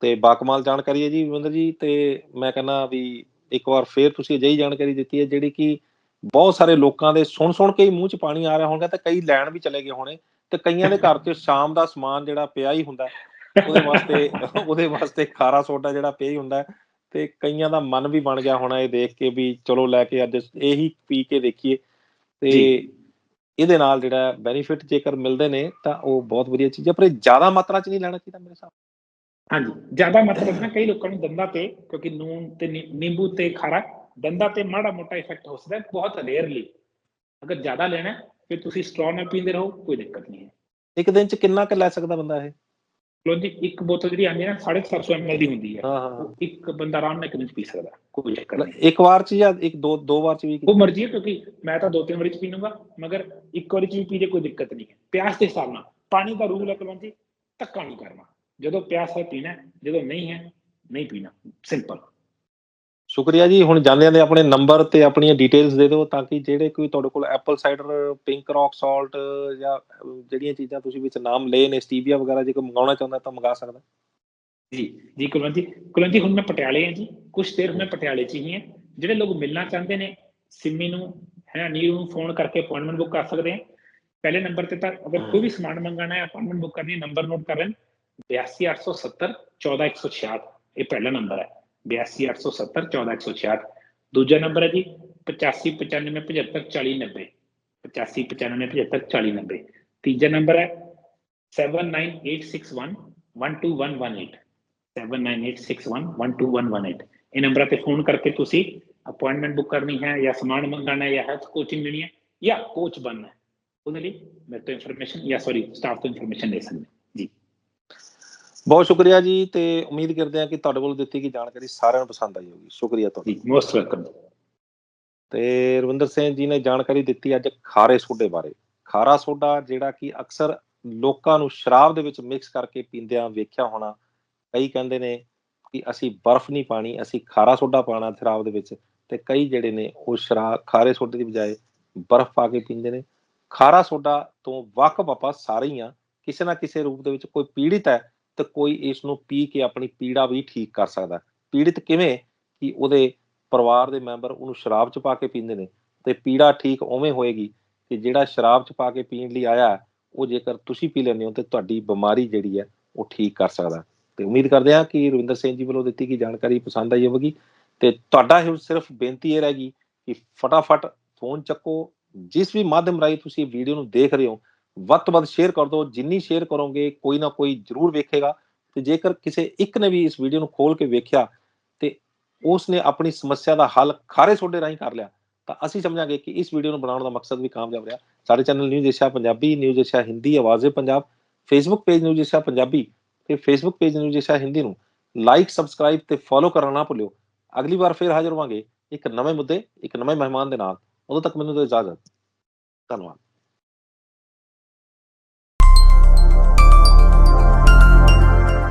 ਤੇ ਬਾਕਮਾਲ ਜਾਣਕਾਰੀ ਹੈ ਜੀ ਵਿੰਦਰ ਜੀ ਤੇ ਮੈਂ ਕਹਿੰਦਾ ਵੀ ਇੱਕ ਵਾਰ ਫੇਰ ਤੁਸੀਂ ਅਜਿਹੀ ਜਾਣਕਾਰੀ ਦਿੱਤੀ ਹੈ ਜਿਹੜੀ ਕਿ ਬਹੁਤ ਸਾਰੇ ਲੋਕਾਂ ਦੇ ਸੁਣ ਸੁਣ ਕੇ ਹੀ ਮੂੰਹ 'ਚ ਪਾਣੀ ਆ ਰਿਹਾ ਹੋਣਾ ਤੇ ਕਈ ਲੈਣ ਵੀ ਚਲੇ ਗਏ ਹੋਣੇ ਤੇ ਕਈਆਂ ਦੇ ਘਰ 'ਚ ਸ਼ਾਮ ਦਾ ਸਮਾਨ ਜਿਹੜਾ ਪਿਆ ਹੀ ਹੁੰਦਾ। ਉਹਦੇ ਵਾਸਤੇ ਉਹਦੇ ਵਾਸਤੇ ਖਾਰਾ ਸੋਡਾ ਜਿਹੜਾ ਪਿਆ ਹੀ ਹੁੰਦਾ ਤੇ ਕਈਆਂ ਦਾ ਮਨ ਵੀ ਬਣ ਗਿਆ ਹੋਣਾ ਇਹ ਦੇਖ ਕੇ ਵੀ ਚਲੋ ਲੈ ਕੇ ਅੱਜ ਇਹੀ ਪੀ ਕੇ ਦੇਖੀਏ ਤੇ। ਇਹਦੇ ਨਾਲ ਜਿਹੜਾ ਬੈਨੀਫਿਟ ਜੇਕਰ ਮਿਲਦੇ ਨੇ ਤਾਂ ਉਹ ਬਹੁਤ ਵਧੀਆ ਚੀਜ਼ ਹੈ ਪਰ ਇਹ ਜ਼ਿਆਦਾ ਮਾਤਰਾ 'ਚ ਨਹੀਂ ਲੈਣਾ ਚਾਹੀਦਾ ਮੇਰੇ ਹਿਸਾਬ ਹਾਂਜੀ ਜ਼ਿਆਦਾ ਮਤਲਬ ਨਾ ਕਈ ਲੋਕਾਂ ਨੂੰ ਦੰਦਾਂ ਤੇ ਕਿਉਂਕਿ ਨੂਨ ਤੇ ਨਿੰਬੂ ਤੇ ਖਾਰਾ ਦੰਦਾਂ ਤੇ ਮਾੜਾ ਮੋਟਾ ਇਫੈਕਟ ਹੋ ਸਕਦਾ ਬਹੁਤ ਰੇਅਰਲੀ ਅਗਰ ਜ਼ਿਆਦਾ ਲੈਣਾ ਫਿਰ ਤੁਸੀਂ ਸਟ੍ਰੌ ਨਾਲ ਪੀਂਦੇ ਰਹੋ ਕੋਈ ਦਿੱਕਤ ਨਹੀਂ ਹੈ। ਇੱਕ ਦਿਨ 'ਚ ਕਿੰਨਾ ਕੁ ਲੈ ਸਕਦਾ ਬੰਦਾ ਇਹ? ਲੋ ਜੀ ਇੱਕ ਬੋਤਲ ਜਿਹੜੀ ਆਉਂਦੀ ਹੈ ਨਾ 750 ml ਦੀ ਹੁੰਦੀ ਹੈ। ਹਾਂ ਹਾਂ ਇੱਕ ਬੰਦਾ ਆਰਾਮ ਨਾਲ ਇੱਕ ਦਿਨ ਪੀ ਸਕਦਾ ਕੋਈ ਚੱਕਰ ਨਹੀਂ। ਇੱਕ ਵਾਰ 'ਚ ਜਾਂ ਇੱਕ ਦੋ ਦੋ ਵਾਰ 'ਚ ਵੀ ਉਹ ਮਰਜ਼ੀ ਹੈ ਕਿਉਂਕਿ ਮੈਂ ਤਾਂ ਦੋ ਤਿੰਨ ਵਾਰੀ ਚ ਪੀ ਲੂੰਗਾ ਮਗਰ ਇੱਕ ਵਾਰੀ ਚ ਵੀ ਪੀ ਜੇ ਕੋਈ ਦਿੱਕਤ ਨਹੀਂ ਹੈ। ਪਿਆਸ ਦੇ ਹਿਸਾਬ ਨਾਲ। ਪਾਣੀ ਦਾ ਰੂਲ ਹੈ ਕਲਵੰਤ ਧੱਕਾ ਨਹੀਂ ਕਰਨਾ। ਜਦੋਂ ਪਿਆਸ ਹੈ ਪੀਣਾ ਜਦੋਂ ਨਹੀਂ ਹੈ ਨਹੀਂ ਪੀਣਾ। ਸਿੰਪਲ ਸ਼ੁਕਰੀਆ ਜੀ। ਹੁਣ ਜਾਂਦੇ ਜਾਂਦੇ ਆਪਣੇ ਨੰਬਰ ਤੇ ਆਪਣੀਆਂ ਡਿਟੇਲਸ ਦੇ ਦਿਓ ਤਾਂ ਕਿ ਜਿਹੜੇ ਕੋਈ ਤੁਹਾਡੇ ਕੋਲ apple cider pink rock salt ਜਾਂ ਜਿਹੜੀਆਂ ਚੀਜ਼ਾਂ ਤੁਸੀਂ ਵਿੱਚ ਨਾਮ ਲਏ ਨੇ ਸਟੀਵੀਆ ਵਗੈਰਾ ਜੇ ਕੋਈ ਮੰਗਾਉਣਾ ਚਾਹੁੰਦਾ ਤਾਂ ਮੰਗਾ ਸਕਦਾ। ਜੀ ਜੀ ਕੁਲਵੰਤ ਜੀ ਕੁਲਵੰਤ ਜੀ ਹੁਣ ਮੈਂ ਪਟਿਆਲੇ ਹਾਂ ਜੀ। ਕੁਝ ਦੇਰ ਮੈਂ ਪਟਿਆਲੇ ਚ ਹੀ ਹਾਂ। ਜਿਹੜੇ ਲੋਕ ਮਿਲਣਾ ਚਾਹੁੰਦੇ ਨੇ ਸਿੰਮੀ ਨੂੰ ਹੈ ਨੀਰੂ ਨੂੰ ਫੋਨ ਕਰਕੇ ਅਪਾਇੰਟਮੈਂਟ ਬੁੱਕ ਕਰ ਸਕਦੇ ਆ ਪਹਿਲੇ ਨੰਬਰ ਤੇ ਤਾਂ ਅਗਰ ਕੋਈ ਵੀ ਸਮਾਨ ਮੰਗਾਣਾ ਹੈ ਅਪਾਇੰਟਮੈਂਟ ਬੁੱਕ ਕਰਨੀ ਨੰਬਰ ਨੋਟ ਕਰ ਲੈਣ 82870 14166 ਇਹ ਪਹਿਲਾ ਨੰਬਰ ਹੈ। 82870 14166 ਦੂਜਾ ਨੰਬਰ ਹੈ ਜੀ 8595 75 40 90 8595 75 40 90 ਤੀਜਾ ਨੰਬਰ ਹੈ 79861 12118 7986112118 ਇਹ ਨੰਬਰਾਂ ਤੇ ਫੋਨ ਕਰਕੇ ਤੁਸੀਂ ਅਪਾਇੰਟਮੈਂਟ ਬੁੱਕ ਕਰਨੀ ਹੈ ਜਾਂ ਸਮਾਨ ਮੰਗਾਣਾ ਹੈ ਜਾਂ ਹੈਲਥ ਕੋਚਿੰਗ ਲੈਣੀ ਹੈ ਜਾਂ ਕੋਚ ਬਣਨਾ ਹੈ ਉਹਦੇ ਲਈ ਮੇਰੇ ਤੋਂ ਇਨਫੋਰਮੇਸ਼ਨ ਜਾਂ ਸੌਰੀ ਸਟਾਫ ਤੋਂ ਇਨਫੋਰਮੇਸ਼ਨ ਲੈ ਸਕਦੇ ਹੋ ਜੀ ਬਹੁਤ ਸ਼ੁਕਰੀਆ ਜੀ ਤੇ ਉਮੀਦ ਕਰਦੇ ਹਾਂ ਕਿ ਤੁਹਾਡੇ ਕੋਲ ਦਿੱਤੀ ਗਈ ਜਾਣਕਾਰੀ ਸਾਰਿਆਂ ਨੂੰ ਪਸੰਦ ਆਈ ਹੋਗੀ ਸ਼ੁਕਰੀਆ ਤੁਹਾਡਾ। ਮੋਸਟ ਵੈਲਕਮ ਤੇ ਰਵਿੰਦਰ ਸਿੰਘ ਜੀ ਨੇ ਜਾਣਕਾਰੀ ਦਿੱਤੀ ਅੱਜ ਖਾਰੇ ਸੋਡੇ ਬਾਰੇ। ਖਾਰਾ ਸੋਡਾ ਜਿਹੜਾ ਕਿ ਅਕਸਰ ਲੋਕਾਂ ਨੂੰ ਸ਼ਰਾਬ ਦੇ ਵਿੱਚ ਮਿਕਸ ਕਰਕੇ ਪੀਂਦਿਆਂ ਵੇਖਿਆ ਹੋਣਾ ਕਈ ਕਹਿੰਦੇ ਨੇ ਕਿ ਅਸੀਂ ਬਰਫ਼ ਨਹੀਂ ਪਾਣੀ ਅਸੀਂ ਖਾਰਾ ਸੋਡਾ ਪਾਣਾ ਸ਼ਰਾਬ ਦੇ ਵਿੱਚ ਤੇ ਕਈ ਜਿਹੜੇ ਨੇ ਉਹ ਸ਼ਰਾਬ ਖਾਰੇ ਸੋਡੇ ਦੀ ਬਜਾਏ ਬਰਫ਼ ਪਾ ਕੇ ਪੀਂਦੇ ਨੇ। ਖਾਰਾ ਸੋਡਾ ਤੋਂ ਵਾਕਫ ਆਪਾਂ ਸਾਰੇ ਹੀ ਆ ਕਿਸੇ ਨਾ ਕਿਸੇ ਰੂਪ ਦੇ ਵਿੱਚ ਕੋਈ ਪੀੜਿਤ ਹੈ ਤੇ ਕੋਈ ਇਸ ਨੂੰ ਪੀ ਕੇ ਆਪਣੀ ਪੀੜਾ ਵੀ ਠੀਕ ਕਰ ਸਕਦਾ ਹੈ। ਪੀੜਿਤ ਕਿਵੇਂ ਕਿ ਉਹਦੇ ਪਰਿਵਾਰ ਦੇ ਮੈਂਬਰ ਉਹਨੂੰ ਸ਼ਰਾਬ ਚ ਪਾ ਕੇ ਪੀਂਦੇ ਨੇ ਤੇ ਪੀੜਾ ਠੀਕ ਉਵੇਂ ਹੋਏਗੀ ਕਿ ਜਿਹੜਾ ਸ਼ਰਾਬ ਚ ਪਾ ਕੇ ਪੀਣ ਲਈ ਆਇਆ, ਉਹ ਜੇਕਰ ਤੁਸੀਂ ਪੀ ਲੈਂਦੇ ਹੋ ਤੇ ਤੁਹਾਡੀ ਬਿਮਾਰੀ ਜਿਹੜੀ ਹੈ ਉਹ ਠੀਕ ਕਰ ਸਕਦਾ ਹੈ। ਤੇ ਉਮੀਦ ਕਰਦੇ ਹਾਂ ਕਿ ਰਵਿੰਦਰ ਸਿੰਘ ਜੀ ਵੱਲੋਂ ਦਿੱਤੀ ਗਈ ਜਾਣਕਾਰੀ ਪਸੰਦ ਆਈ ਹੋਵੇਗੀ ਤੇ ਤੁਹਾਡਾ ਇਹ ਸਿਰਫ ਬੇਨਤੀ ਇਹ ਰਹੇਗੀ ਕਿ ਫਟਾਫਟ ਫੋਨ ਚੱਕੋ ਜਿਸ ਵੀ ਮਾਧਿਅਮ ਰਾਹੀਂ ਤੁਸੀਂ ਵੀਡੀਓ ਨੂੰ ਦੇਖ ਰਹੇ ਹੋ ਵੱਧ ਤੋਂ ਵੱਧ ਸ਼ੇਅਰ ਕਰ ਦਿਓ ਜਿੰਨੀ ਸ਼ੇਅਰ ਕਰੋਗੇ ਕੋਈ ਨਾ ਕੋਈ ਜ਼ਰੂਰ ਵੇਖੇਗਾ। ਤੇ ਜੇਕਰ ਕਿਸੇ ਇੱਕ ਨੇ ਵੀ ਇਸ ਵੀਡੀਓ ਨੂੰ ਖੋਲ ਕੇ ਵੇਖਿਆ ਤੇ ਉਸ ਨੇ ਆਪਣੀ ਸਮੱਸਿਆ ਦਾ ਹੱਲ ਖਾਰੇ ਸੋਡੇ ਰਾਹੀਂ ਕਰ ਲਿਆ, ਤਾਂ ਅਸੀਂ ਸਮਝਾਂਗੇ ਕਿ ਇਸ ਵੀਡੀਓ ਨੂੰ ਬਣਾਉਣ ਦਾ ਮਕਸਦ ਵੀ ਕਾਮਯਾਬ ਰਿਹਾ। ਸਾਡੇ channel news Asia Punjabi, news Asia Hindi, Awaaze Punjab Facebook page news Asia Punjabi ਤੇ Facebook page news Asia Hindi ਨੂੰ ਲਾਈਕ ਸਬਸਕ੍ਰਾਈਬ ਤੇ ਫੋਲੋ ਕਰਨਾ ਨਾ ਭੁੱਲਿਓ। ਅਗਲੀ ਵਾਰ ਫੇਰ ਹਾਜ਼ਰ ਹੋਵਾਂਗੇ ਇੱਕ ਨਵੇਂ ਮੁੱਦੇ, ਇੱਕ ਨਵੇਂ ਮਹਿਮਾਨ ਦੇ ਨਾਲ। ਉਦੋਂ ਤੱਕ ਮੈਨੂੰ ਦਿਓ ਇਜਾਜ਼ਤ। ਧੰਨਵਾਦ।